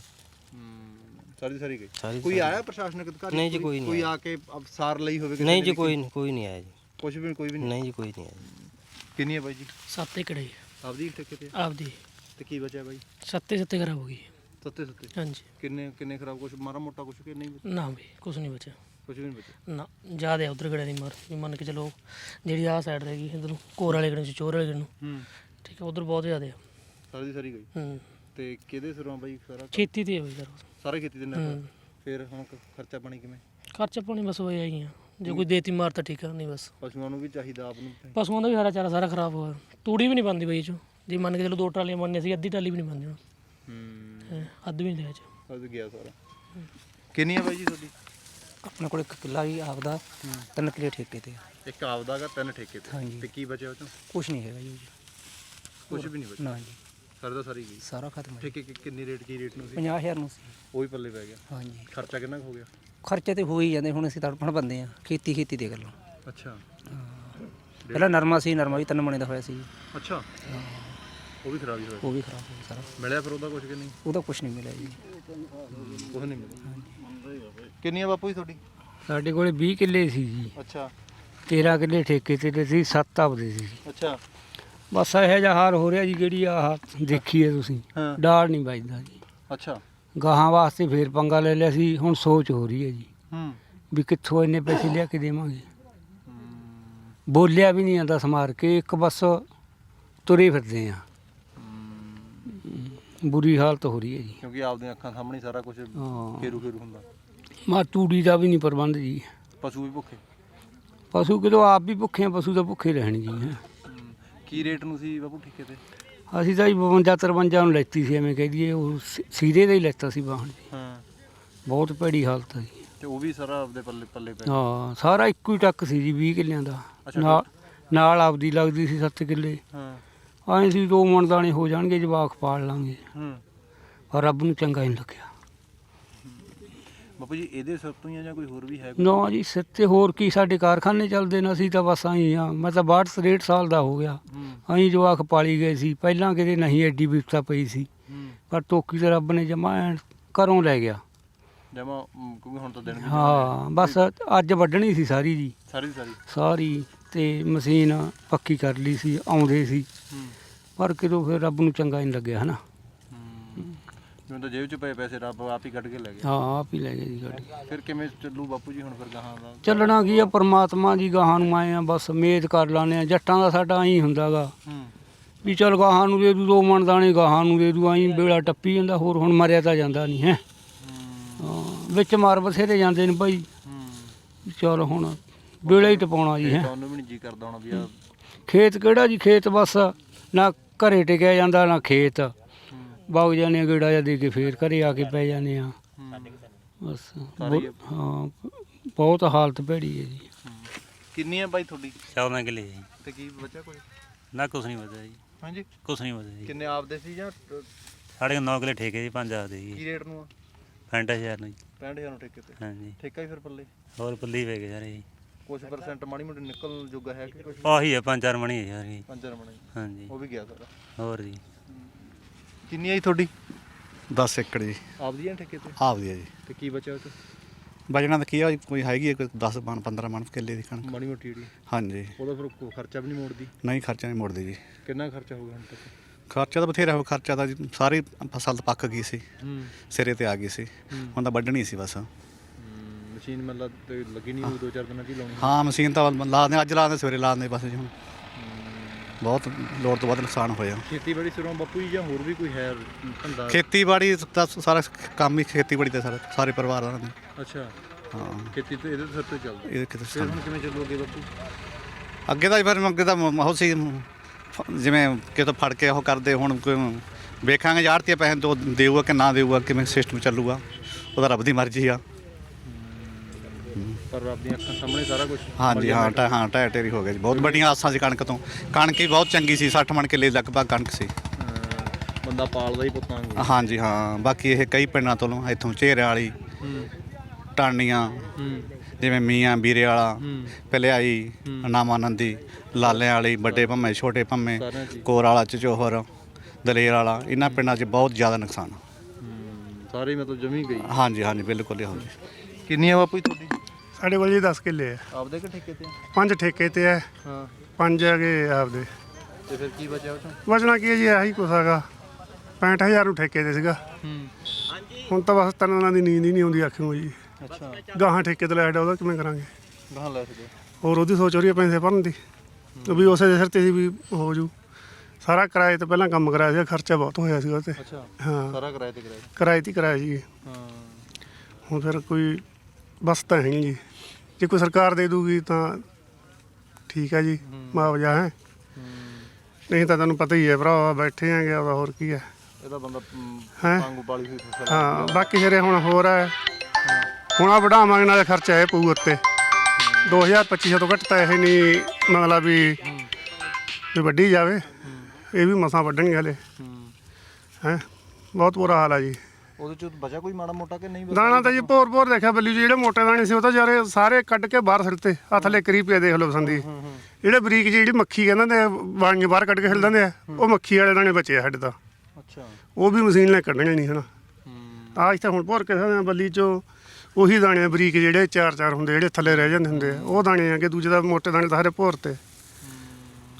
ਹਮ, ਸਾਰੀ ਦੀ ਸਾਰੀ ਗਈ? ਸਾਰੀ ਦੀ ਕੋਈ ਸਾਰੀ। ਆਇਆ ਪ੍ਰਸ਼ਾਸਨਿਕ ਅਧਿਕਾਰੀ? ਨਹੀਂ ਜੀ, ਕੋਈ ਨਹੀਂ ਕੋਈ। ਆ ਕੇ ਅਬ ਸਾਰ ਲਈ ਹੋਵੇ ਕਿਸੇ ਨਹੀਂ ਜੀ? ਕੋਈ ਨਹੀਂ ਕੋਈ ਨਹੀਂ ਆਇਆ ਜੀ। ਕੁਛ ਵੀ ਕੋਈ ਵੀ ਨਹੀਂ? ਨਹੀਂ ਜੀ ਕੋਈ ਨਹੀਂ ਆਇਆ ਜੀ। ਕਿੰਨੀ ਹੈ ਬਾਈ ਜੀ? ਸੱਤ ਏਕੜ ਆਪਦੀ ਹੀ ਠੇਕੇ ਤੇ ਆ? ਆਪਦੀ। ਤੇ ਕੀ ਬਚਿਆ ਬਾਈ? ਸੱਤੇ ਸੱਤੇ ਖਰਾਬ ਹੋ ਗਈ। ਸੱਤੇ ਸੱਤੇ। ਹਾਂਜੀ। ਕਿੰਨੇ ਕਿੰਨੇ ਖਰਾਬ ਕੁਛ ਮਾਰਾ ਮੋਟਾ ਕੁਛ ਕਿ ਨਹੀਂ? ਨਾ ਵੀ ਕੁਝ ਨਹੀਂ ਬਚਿਆ। ਕੁਛ ਵੀ ਨਹੀਂ ਬਚਿਆ ਨਾ ਜ਼ਿਆਦਾ ਉਧਰ ਗੜਿਆ ਨਹੀਂ ਮਾਰ ਵੀ ਮੰਨ ਕੇ ਚਲੋ ਜਿਹੜੀ ਆਹ ਸਾਈਡ ਰਹਿ ਗਈ ਇਧਰ ਨੂੰ ਕੋਰ ਵਾਲੇ ਗੜੇ ਚ ਚੋਰ ਵਾਲੇ ਗੜੇ ਨੂੰ। ਹੂੰ। ਠੀਕ ਹੈ ਉਧਰ ਬਹੁਤ ਜ਼ਿਆਦਾ ਆ। ਸਾਰੀ ਦੀ ਸਾਰੀ ਗਈ? ਹੂੰ। ਤੇ ਕਿਹਦੇ ਸਿਰੋਂ ਬਾਈ ਸਾਰਾ? ਖੇਤੀ ਤੇ ਹੈ ਬਈ ਸਰ। ਸਾਰੇ ਖੇਤੀ ਦੇ ਨਾਲ ਹੂੰ। ਫਿਰ ਹੁਣ ਖ- ਖਰਚਾ ਪਾਣੀ ਕਿਵੇਂ? ਖਰਚਾ ਪਾਣੀ ਬਸ ਹੋਇਆ ਹੀ ਆ। ਜੇ ਕੋਈ ਦੇਤੀ ਮਾਰ ਤਾਂ ਠੀਕ ਆ ਨਹੀਂ ਬਸ। ਪਸ਼ੂਆਂ ਨੂੰ ਵੀ ਚਾਹੀਦਾ ਆਪ ਨੂੰ। ਪਸ਼ੂਆਂ ਦਾ ਵੀ ਹਰਾ ਚਾਰਾ ਸਾਰਾ ਖਰਾਬ ਹੋਇਆ। ਤੂੜੀ ਵੀ ਨਹੀਂ ਬੰਦੀ ਬਈ ਇਹ ਚੋਂ। ਜੇ ਮੰਨ ਕੇ ਚਲੋ ਦੋ ਟਰਾਲੀਆਂ ਮੰਨੇ ਸੀ ਅੱਧੀ ਟਰਾਲੀ ਵੀ ਨਹੀਂ ਬੰਦੀ ਹੁਣ। ਹੂੰ। ਹੈਂ, ਅੱਧ ਵੀ ਨਹੀਂ ਲਿਆ ਚ। ਅੱਜ ਗਿਆ ਸਾਰਾ। ਕਿੰਨੀ ਆ ਬਾਈ ਜੀ ਤੁਹਾਡੀ? ਆਪਣੇ ਕੋਲ ਇੱਕ ਕਿੱਲਾ ਹੀ ਆਪਦਾ ਤਿੰਨ ਕਿੱਲੇ ਠੇਕੇ ਤੇ ਇੱਕ ਆਪਦਾ ਗਾ ਤਿੰਨ ਠੇਕੇ ਤੇ। ਹਾਂਜੀ। ਤੇ ਕੀ ਬਚਿਆ ਉਹ ਚੋਂ? ਕੁਝ ਨਹੀਂ ਹੈਗਾ ਜੀ ਕੁਝ ਵੀ ਨਹੀਂ ਬਚਿਆ? ਨਾ ਜੀ। ਸਾਰੇ ਦਾ ਸਾਰੀ ਗਈ? ਸਾਰਾ ਖਤਮ ਹੈ ਠੇਕੇ ਕਿ- ਕਿੰਨੀ ਰੇਟ ਕੀ ਰੇਟ ਨੂੰ ਸੀ? 50000 ਨੂੰ ਸੀ। ਉਹ ਵੀ ਪੱਲੇ ਪੈ ਗਿਆ। ਹਾਂਜੀ। ਖਰਚਾ ਕਿੰਨਾ ਕੁ ਹੋ ਗਿਆ? ਖਰਚੇ ਤੇ ਹੋ ਹੀ ਜਾਂਦੇ ਹੁਣ ਅਸੀਂ ਤੜਪਣ ਬੰਦੇ ਆ ਖੇਤੀ ਖੇਤੀ ਦੇ ਗੱਲੋਂ। ਅੱਛਾ। ਪਹਿਲਾਂ ਨਰਮਾ ਸੀ ਨਰਮਾ ਵੀ ਤਿੰਨ ਮਣੇ ਦਾ ਹੋਇਆ ਸੀ। ਜੀ। ਅੱਛਾ ਉਹ ਵੀ ਖਰਾਬ ਹੀ ਹੋਇਆ। ਉਹ ਵੀ ਖਰਾਬ ਹੋ ਗਿਆ ਸਾਰਾ। ਮਿਲਿਆ ਫਿਰ ਉਹਦਾ ਕੁਝ ਕਿ ਨਹੀਂ? ਉਹਦਾ ਕੁਝ ਨਹੀਂ ਮਿਲਿਆ ਜੀ। ਕੁਝ ਨਹੀਂ ਮਿਲਿਆ। ਕਿੰਨੀ ਆ ਬਾਪੂ ਜੀ ਤੁਹਾਡੀ? ਸਾਡੇ ਕੋਲੇ 20 ਕਿੱਲੇ ਸੀ ਜੀ। ਅੱਛਾ। 13 ਕਿੱਲੇ ਠੇਕੇ ਤੇ ਤੇ ਸੀ 7 ਆਪਦੇ ਸੀ। ਅੱਛਾ। ਬਸ ਇਹੋ ਜਿਹਾ ਹਾਲ ਹੋ ਰਿਹਾ ਜੀ ਜਿਹੜੀ ਆਹ ਦੇਖੀਏ ਤੁਸੀਂ। ਹਾਂ। ਡਾਲ ਨਹੀਂ ਵੱਜਦਾ ਜੀ। ਅੱਛਾ। ਗਾਹਾਂ ਵਾਸਤੇ ਫੇਰ ਪੰਗਾ ਲੈ ਲਿਆ ਸੀ ਹੁਣ ਸੋਚ ਹੋ ਰਹੀ ਹੈ ਜੀ। ਹੂੰ। ਵੀ ਕਿੱਥੋਂ ਇੰਨੇ ਪੈਸੇ ਲਿਆ ਕੇ ਦੇਵਾਂਗੇ। ਬੋਲਿਆ ਵੀ ਨਹੀਂ ਆਂਦਾ ਸਮਾਰ ਕੇ ਇੱਕ ਬਸ ਤੁਰੇ ਫਿਰਦੇ ਆ ਬੁਰੀ ਹਾਲਤ ਹੋ ਰਹੀ ਹੈ ਜੀ। ਕਿਉਂਕਿ ਆਪਦੀਆਂ ਅੱਖਾਂ ਸਾਹਮਣੇ ਸਾਰਾ ਕੁਝ ਹਾਂ। ਫੇਰੂ ਫੇਰੂ ਹੁੰਦਾ। ਮਾ ਤੂੜੀ ਦਾ ਵੀ ਨਹੀਂ ਪ੍ਰਬੰਧ ਜੀ। ਪਸ਼ੂ ਵੀ ਭੁੱਖੇ? ਪਸ਼ੂ ਕਿਦੋਂ ਆਪ ਵੀ ਭੁੱਖੇ ਆ ਪਸ਼ੂ ਤਾਂ ਭੁੱਖੇ ਰਹਿਣ ਜੀ। ਹੈਂ। ਕੀ ਰੇਟ ਨੂੰ ਸੀ ਬਾਪੂ ਠੇਕੇ ਤੇ? ਅਸੀਂ ਤਾਂ ਜੀ 52 53 ਨੂੰ ਲੈਤੀ ਸੀ ਐਵੇਂ ਕਹਿ ਦਈਏ ਉਹ ਸ- ਸੀਰੇ ਦਾ ਹੀ ਲੈਤਾ ਸੀ ਵਾਹਣ ਜੀ। ਹਾਂ। ਬਹੁਤ ਭੈੜੀ ਹਾਲਤ ਹੈ ਜੀ। ਤੇ ਉਹ ਵੀ ਸਾਰਾ ਆਪਦੇ ਪੱਲੇ ਪੱਲੇ ਪੈ ਹਾਂ ਸਾਰਾ ਇੱਕੋ ਹੀ ਟੱਕ ਸੀ ਜੀ 20 ਕਿੱਲਿਆਂ ਦਾ। ਨਾਲ ਨਾਲ ਆਪਦੀ ਲੱਗਦੀ ਸੀ 7 ਕਿੱਲੇ। ਹਾਂ। ਐਂ ਸੀ ਦੋ ਮਣ ਦਾਣੇ ਹੋ ਜਾਣਗੇ ਜਵਾਕ ਪਾਲ ਲਾਂਗੇ। ਹੂੰ। ਪਰ ਰੱਬ ਨੂੰ ਚੰਗਾ ਹੀ ਨਹੀਂ ਲੱਗਿਆ। ਬਾਪੂ ਜੀ ਇਹਦੇ ਸਿਰ ਤੋਂ ਹੀ ਆ ਜਾਂ ਕੋਈ ਹੋਰ ਵੀ ਹੈ ਨਾ ਜੀ ਸਿਰ ਤੇ ਹੋਰ ਕੀ ਸਾਡੇ ਕਾਰਖਾਨੇ ਚੱਲਦੇ ਨੇ ਅਸੀਂ ਤਾਂ ਬਸ ਆਈ ਆ। ਮੈਂ ਤਾਂ 62 63 ਸਾਲ ਦਾ ਹੋ ਗਿਆ। ਅਸੀਂ ਜਵਾਕ ਪਾਲੀ ਗਏ ਸੀ ਪਹਿਲਾਂ ਕਿਤੇ ਨਹੀਂ ਐਡੀ ਵਿਪਤਾ ਪਈ ਸੀ। ਹੂੰ। ਪਰ ਟੋਕੀ ਤੇ ਰੱਬ ਨੇ ਜਮਾ ਐਨ ਘਰੋਂ ਲੈ ਗਿਆ। ਜਮਾ ਕਿਉਂਕਿ ਹੁਣ ਤਾਂ ਦਿਨ ਵੀ ਹਾਂ ਬਸ ਅੱਜ ਵੱਢਣੀ ਸੀ ਸਾਰੀ ਜੀ। ਸਾਰੀ ਸਾਰੀ? ਸਾਰੀ ਤੇ ਮਸ਼ੀਨ ਪੱਕੀ ਕਰ ਲਈ ਸੀ ਆਉਂਦੇ ਸੀ। ਹੂੰ। ਪਰ ਕਿਦੋਂ ਫਿਰ ਰੱਬ ਨੂੰ ਚੰਗਾ ਹੀ ਨਹੀਂ ਲੱਗਿਆ ਹਨਾ? ਜਿਵੇਂ ਤਾਂ ਜੇਬ 'ਚ ਪਏ ਪੈਸੇ ਰੱਬ ਆਪ ਹੀ ਕੱਢ ਕੇ ਲੈ ਗਿਆ ਹਾਂ ਆਪ ਹੀ ਲੈ ਗਏ ਜੀ ਗੱਡੀ ਫਿਰ ਕਿਵੇਂ ਚੱਲੂ ਬਾਪੂ ਜੀ ਹੁਣ ਫਿਰ ਗਾਹਾਂ ਦਾ? ਚੱਲਣਾ ਕੀ ਆ ਪਰਮਾਤਮਾ ਦੀ ਗਾਹਾਂ ਨੂੰ ਆਏ ਆ ਬਸ ਉਮੀਦ ਕਰ ਲਾਨੇ ਆ। ਜੱਟਾਂ ਦਾ ਸਾਡਾ ਐਂ ਹੁੰਦਾਗਾ। ਹੂੰ। ਵੀ ਚਲ ਗਾਹਾਂ ਨੂੰ ਦੇ ਦੂ ਦੋ ਮਣ ਦਾਣੇ ਗਾਹਾਂ ਨੂੰ ਦੇ ਦੂ ਐਂ ਬੇੜਾ ਟੱਪੀ ਜਾਂਦਾ ਹੋਰ ਹੁਣ ਮਰਿਆ ਤਾਂ ਜਾਂਦਾ ਨਹੀਂ ਹੈ। ਵਿੱਚ ਮਾਰ ਬਥੇਰੇ ਜਾਂਦੇ ਨੇ ਭਾਈ ਹੂੰ। ਚਲ ਹੁਣ ਬੇੜਾ ਹੀ ਟਪਾਉਣਾ ਜੀ ਹੈ। ਤੁਹਾਨੂੰ ਵੀ ਨਹੀਂ ਜੀ ਕਰਦਾ ਹੋਣਾ ਵੀ ਆ ਖੇਤ ਕਿਹੜਾ ਜੀ ਖੇਤ ਬਸ। ਨਾ ਘਰੇ ਟਿਕਿਆ ਜਾਂਦਾ ਨਾ ਖੇਤ। ਵਗ ਜਾਂਦੇ ਆ ਗੇੜਾ ਜਾਂ ਦੇ ਕੇ ਫੇਰ ਘਰੇ ਆ ਕੇ ਪੈ ਜਾਂਦੇ ਆ। ਬਸ ਬਹੁਤ- ਹਾਂ ਬਹੁਤ ਹਾਲਤ ਭੈੜੀ ਹੈ ਜੀ। ਕਿੰਨੀ ਹੈ ਬਾਈ ਤੁਹਾਡੀ? 14 ਕਿੱਲੇ ਜੀ। ਤੇ ਕੀ ਬਚਿਆ ਕੋਈ? ਨਾ ਕੁਛ ਨਹੀਂ ਬਚਿਆ ਜੀ। ਹਾਂਜੀ। ਕੁਛ ਨਹੀਂ ਬਚਿਆ ਜੀ। ਕਿੰਨੇ ਆਪਦੇ ਸੀ ਜਾਂ ਅ, ਸਾਡੇ 9 ਕਿੱਲੇ ਠੇਕੇ ਜੀ ਪੰਜ ਆ ਦੇ ਕੀ ਜੀ ਰੇਟ ਨੂੰ ਆ? 65000 ਨੂੰ ਜੀ। 65000 ਨੂੰ ਠੇਕੇ ਤੇ। ਹਾਂਜੀ। ਠੇਕਾ ਹੀ ਫਿਰ ਪੱਲੇ? ਹੋਰ ਪੱਲੀ ਪੈ ਗਏ ਸਾਰੇ ਜੀ। ਕੁਝ ਪਰਸੈਂਟ ਮਾੜੀ ਮੋਟੀ ਨਿਕਲ ਜੋਗਾ ਹੈ ਕਿ ਕੁਝ ਆਹੀ ਹੈ ਪੰਜ ਚਾਰ ਮਣੀ ਹੈ ਯਾਰ ਜੀ। ਪੰਜ ਰਮਣੇ ਹਾਂਜੀ। ਉਹ ਵੀ ਗਿਆ ਸਾਰਾ ਹੋਰ ਜੀ। ਕਿੰਨੀ ਆਈ ਤੁਹਾਡੀ? 10 ਏਕੜ ਜੀ। ਆਪਦੀ ਹੈ ਠੇਕੇ ਤੇ? ਆਪ ਦੀ ਹੈ ਜੀ। ਤੇ ਕੀ ਬਚਿਆ ਉਹ ਚ? ਬਜਣਾ ਤਾਂ ਕੀ ਆ ਕੋਈ ਹੈਗੀ ਹੈ ਕੋਈ 10 ਮਣ 15 ਮਣ ਕਿੱਲੇ ਦੀ ਕਣਕ। ਮਾੜੀ ਮੋਟੀ ਜਿਹੜੀ। ਹਾਂਜੀ। ਉਹਦਾ ਫਿਰ ਕੋਈ ਖਰਚਾ ਵੀ ਨਹੀਂ ਮੋੜਦੀ? ਨਹੀਂ ਖਰਚਾ ਨਹੀਂ ਮੁੜਦੀ ਜੀ। ਕਿੰਨਾ ਖਰਚਾ ਹੋਊਗਾ ਹੁਣ ਤੱਕ? ਖਰਚਾ ਤਾਂ ਬਥੇਰਾ ਹੋ ਖਰਚਾ ਤਾਂ ਜੀ ਸਾਰੀ ਫਸਲ ਤਾਂ ਪੱਕ ਗਈ ਸੀ। ਹੂੰ। ਸਿਰੇ ਤੇ ਆ ਗਈ ਸੀ। ਹੁਣ ਤਾਂ ਵੱਢਣੀ ਸੀ ਬਸ। ਮਸ਼ੀਨ ਮਤਲਬ ਤੇ ਲੱਗੀ ਨਹੀਂ ਦੋ ਚਾਰ ਦਿਨਾਂ ਦੀ ਲਾਉਣੀ। ਹਾਂ ਮਸ਼ੀਨ ਤਾਂ ਲਾ ਦੇ ਅੱਜ ਲਾ ਦੇ ਸਵੇਰੇ ਲਾ ਦੇ ਬਸ ਜੀ ਹੁਣ। ਬਹੁਤ ਲੋੜ ਤੋਂ ਵੱਧ ਨੁਕਸਾਨ ਹੋਇਆ। ਖੇਤੀਬਾੜੀ ਸਿਰੋਂ ਬਾਪੂ ਜੀ ਜਾਂ ਹੋਰ ਵੀ ਕੋਈ ਹੈ ਧੰਦਾ? ਖੇਤੀਬਾੜੀ ਦਾ ਸਾਰਾ ਕੰਮ ਹੀ ਖੇਤੀਬਾੜੀ ਦਾ ਸਾਰਾ ਸਾਰੇ ਪਰਿਵਾਰ ਦਾ। ਅੱਛਾ। ਹਾਂ। ਖੇਤੀ ਤੇ ਇਹਦੇ ਸਿਰ ਤੇ ਚੱਲਦਾ। ਇਹ ਕਿਤੇ ਫਿਰ ਹੁਣ ਕਿਵੇਂ ਚੱਲੂਗੇ ਬਾਪੂ? ਅੱਗੇ ਤਾਂ ਫਿਰ ਅੱਗੇ ਤਾਂ ਬਹੁਤ ਸੀ। ਜਿਵੇਂ ਕਿਤੋਂ ਫੜ ਕੇ ਉਹ ਕਰਦੇ ਹੁਣ ਕੋਈ ਵੇਖਾਂਗੇ ਯਾਰ ਪੈਸੇ ਦੋ ਦੇਊਗਾ ਕਿ ਨਾ ਦੇਊਗਾ ਕਿਵੇਂ ਸਿਸਟਮ ਚੱਲੂਗਾ। ਉਹਦਾ ਰੱਬ ਦੀ ਮਰਜ਼ੀ ਆ। ਪਰ ਰੱਬ ਦੀਆਂ ਅੱਖਾਂ ਸਾਹਮਣੇ ਸਾਰਾ ਕੁਝ ਹਾਂਜੀ ਹਾਂ ਟਾ ਹਾਂ ਟਾਇਰ ਟੇਰੀ ਹੋ ਗਿਆ ਜੀ। ਬਹੁਤ ਵੱਡੀਆਂ ਆਸਾਂ ਸੀ ਕਣਕ ਤੋਂ। ਕਣਕ ਹੀ ਬਹੁਤ ਚੰਗੀ ਸੀ 60 ਮਣ ਕਿੱਲੇ ਲਗਭਗ ਕਣਕ ਸੀ। ਬੰਦਾ ਪਾਲਦਾ ਹੀ ਪੁੱਤਾਂ ਨੂੰ ਹਾਂਜੀ ਹਾਂ ਬਾਕੀ ਇਹ ਕਈ ਪਿੰਡਾਂ ਤੋਂ ਇੱਥੋਂ ਚਿਹਰੇ ਵਾਲੀ ਹੂੰ। ਟਾਣੀਆਂ ਹੂੰ। ਜਿਵੇਂ ਮੀਆਂ ਵੀਰੇ ਵਾਲਾ ਹੂੰ। ਭਲਿਆਈ ਨਾਮਾਨੰਦੀ ਲਾਲਿਆਂ ਵਾਲੀ ਵੱਡੇ ਭੰਮੇ ਛੋਟੇ ਭੰਮੇ। ਕੋਰ ਵਾਲਾ ਚਚੋਹਰ ਦਲੇਰ ਵਾਲਾ ਇਹਨਾਂ ਪਿੰਡਾਂ 'ਚ ਬਹੁਤ ਜ਼ਿਆਦਾ ਨੁਕਸਾਨ। ਸਾਰੇ ਮਤਲਬ ਜਮੀ ਗਈ। ਹਾਂਜੀ ਹਾਂਜੀ ਬਿਲਕੁਲ ਹੀ ਹਾਂਜੀ ਕਿੰਨੀ ਆ ਬਾਪੂ ਜੀ ਤੁਹਾਡੀ? ਸਾਡੇ ਕੋਲ ਜੀ 10 ਕਿੱਲੇ ਆ। ਆਪਦੇ ਕਿ ਠੇਕੇ ਤੇ? ਪੰਜ ਠੇਕੇ ਤੇ ਆ। ਹਾਂ। ਪੰਜ ਹੈਗੇ ਆਪਦੇ। ਤੇ ਫਿਰ ਕੀ ਬਚਿਆ ਉਹ ਚੋਂ ਵਜਣਾ ਕੀ ਹੈ ਜੀ ਆਹੀ ਕੁਛ ਹੈਗਾ। 65000 ਨੂੰ ਠੇਕੇ ਤੇ ਸੀਗਾ। ਹੂੰ। ਹੁਣ ਤਾਂ ਬਸ ਤਨਾਂ ਦੀ ਨੀਂਦ ਹੀ ਨਹੀਂ ਆਉਂਦੀ ਆਖਿਓ ਜੀ। ਅੱਛਾ। ਗਾਹਾਂ ਠੇਕੇ ਤੇ ਲੈਟ ਉਹਦਾ ਕਿਵੇਂ ਕਰਾਂਗੇ? ਗਾਹਾਂ ਲੈ ਸਕਦੇ ਹੋਰ ਉਹਦੀ ਸੋਚ ਹੋ ਰਹੀ ਹੈ ਪੈਸੇ ਭਰਨ ਦੀ। ਉਹ ਵੀ ਉਸੇ ਦੇ ਸਿਰ ਤੇ ਸੀ ਵੀ ਹੋ ਜੂ। ਸਾਰਾ ਕਿਰਾਏ ਤੇ ਪਹਿਲਾਂ ਕੰਮ ਕਰਾਇਆ ਸੀ ਖਰਚਾ ਬਹੁਤ ਹੋਇਆ ਸੀ ਉਹ ਤੇ ਅੱਛਾ। ਹਾਂ। ਸਾਰਾ ਕਿਰਾਏ ਤੇ ਕਿਰਾਏ ਕਿਰਾਏ ਤੇ ਹੀ ਕਰਾਇਆ ਜੀ ਹਾਂ। ਹੁਣ ਫਿਰ ਕੋਈ ਬਸ ਤਾਂ ਹੈ ਨਹੀਂ ਜੀ। ਜੇ ਕੋਈ ਸਰਕਾਰ ਦੇ ਦੂਗੀ ਤਾਂ ਠੀਕ ਹੈ ਜੀ ਮੁਆਵਜ਼ਾ ਹੈ। ਨਹੀਂ ਤਾਂ ਤੁਹਾਨੂੰ ਪਤਾ ਹੀ ਹੈ ਭਰਾ ਬੈਠੇ ਆਂਗੇ ਉਹਦਾ ਹੋਰ ਕੀ ਹੈ। ਇਹਦਾ ਬੰਦਾ ਹੈਂ? ਵਾਂਗੂ ਪਾਲੀ ਹੋਈ ਫਸਲ ਹਾਂ ਬਾਕੀ ਜਿਹੜੇ ਹੁਣ ਹੋਰ ਹੈ। ਹੁਣ ਆ ਵਧਾਵਾਂਗੇ ਨਾਲੇ ਖਰਚਾ ਇਹ ਪਊ ਉੱਤੇ। 2025 ਤੋਂ ਘੱਟ ਤਾਂ ਇਹ ਨਹੀਂ ਮਤਲਬ ਵੀ ਵੀ ਵੱਢੀ ਜਾਵੇ। ਇਹ ਵੀ ਮਸਾਂ ਵੱਢਣਗੇ ਹਲੇ। ਹੈ? ਬਹੁਤ ਬੁਰਾ ਹਾਲ ਆ ਜੀ। ਉਹਦੇ ਚ ਬਚਿਆ ਕੋਈ ਮਾੜਾ ਮੋਟਾ ਕਿ ਨਹੀਂ ਦਾਣਾ ਤਾਂ ਜੀ ਭੋਰ ਭੋਰ ਦੇਖਿਆ ਬੱਲੀ ਜੀ ਜਿਹੜੇ ਮੋਟੇ ਦਾਣੇ ਸੀ ਉਹ ਤਾਂ ਸਾਰੇ ਸਾਰੇ ਕੱਢ ਕੇ ਬਾਹਰ ਸਿੱਟਤੇ ਆ ਥੱਲੇ ਕਰੀ ਪਿਆ ਦੇਖ ਲਓ ਬਸੰਦੀ ਜਿਹੜੇ ਬਰੀਕ ਜਿਹੀ ਜਿਹੜੀ ਮੱਖੀ ਕਹਿੰਦੇ ਨੇ ਵਾਣੀਆਂ ਬਾਹਰ ਕੱਢ ਕੇ ਦਿੰਦੇ ਆ ਉਹ ਮੱਖੀ ਵਾਲੇ ਦਾਣੇ ਬਚੇ ਆ ਸਾਡੇ ਤਾਂ। ਅੱਛਾ। ਉਹ ਵੀ ਮਸ਼ੀਨ ਨੇ ਕੱਢਣੇ ਨਹੀਂ ਹਨਾ। ਹੂੰ। ਆ ਇੱਥੇ ਹੁਣ ਭੋਰ ਕੇ ਸਾਂ ਬੱਲੀ ਚੋਂ ਉਹੀ ਦਾਣੇ ਆ ਬਰੀਕ ਜਿਹੜੇ ਚਾਰ ਚਾਰ ਹੁੰਦੇ ਜਿਹੜੇ ਥੱਲੇ ਰਹਿ ਜਾਂਦੇ ਹੁੰਦੇ ਆ ਉਹ ਦਾਣੇ ਆ ਕਿ ਦੂਜੇ ਦਾ ਮੋਟੇ ਦਾਣੇ ਤਾਂ ਸਾਰੇ ਭੋਰ ਤੇ।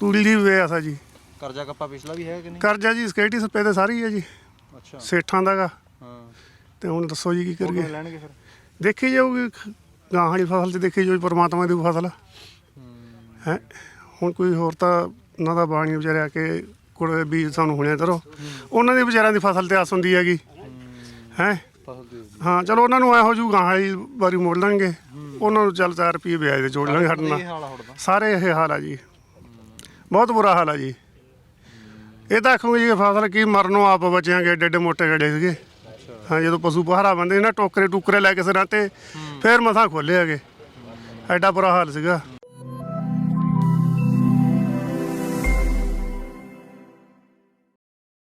ਤੂੜੀ ਦੀ ਵੇ ਆਸਾ ਜੀ। ਕਰਜ਼ਾ ਕੱਪਾ ਪਿਛਲਾ ਵੀ ਹੈ ਕਿ ਨਹੀਂ? ਕਰਜ਼ਾ ਜੀ ਸਕਿਉਰਟੀ ਸਪੇ ਤੇ ਸਾਰੀ ਹੈ ਜੀ। ਅੱਛਾ। ਸੇਠਾਂ ਦਾਗਾ ਤੇ ਹੁਣ ਦੱਸੋ ਜੀ ਕੀ ਕਰੀਏ? ਕਿਵੇਂ ਲੈਣਗੇ ਫਿਰ। ਦੇਖੀ ਜਾਊਗੀ ਗਾਂ ਵਾਲੀ ਫਸਲ 'ਚ ਦੇਖੀ ਜਾਊਗੀ ਪਰਮਾਤਮਾ ਦੀ ਫਸਲ। ਹੈ। ਹੁਣ ਕੋਈ ਹੋਰ ਤਾਂ ਉਹਨਾਂ ਦਾ ਬਾਣੀ ਵਿਚਾਰੇ ਆ ਕੇ ਕੁੜੇ ਵੀ ਸਾਨੂੰ ਹੁਣੇ ਤਰੋ ਉਹਨਾਂ ਦੀ ਵਿਚਾਰਿਆਂ ਦੀ ਫਸਲ ਤੇ ਆਸ ਹੁੰਦੀ ਹੈਗੀ। ਹੈ। ਹਾਂ? ਚਲੋ ਉਹਨਾਂ ਨੂੰ ਐ ਹੋ ਜੂ ਗਾਂ ਵਾਲੀ ਵਾਰੀ ਮੋੜ ਲਾਂਗੇ ਉਹਨਾਂ ਨੂੰ ਚੱਲ 4 ਰੁਪਏ ਵਿਆਜ ਦੇ ਜੋੜ ਲਾਂਗੇ ਸਾਡੇ ਨਾਲ। ਸਾਰੇ ਇਹ ਹਾਲ ਆ ਜੀ। ਬਹੁਤ ਬੁਰਾ ਹਾਲ ਆ ਜੀ। ਇਹ ਤਾਂ ਆਖੂਗੇ ਜੀ ਫਸਲ ਕੀ ਮਰਨੋਂ ਆਪ ਬਚਿਆਂਗੇ ਏਡੇ ਮੋਟੇ ਗੜੇ ਸੀਗੇ। ਹਾਂ ਜਦੋਂ ਪਸ਼ੂ ਪਹਾਰਾ ਬੰਦੇ ਨਾ ਟੋਕਰੇ ਟੁਕਰੇ ਲੈ ਕੇ ਸਿਰਾਂ ਤੇ ਫੇਰ ਮਸਾਂ ਖੋਲੇ ਹੈਗੇ। ਐਡਾ ਬੁਰਾ ਹਾਲ ਸੀਗਾ।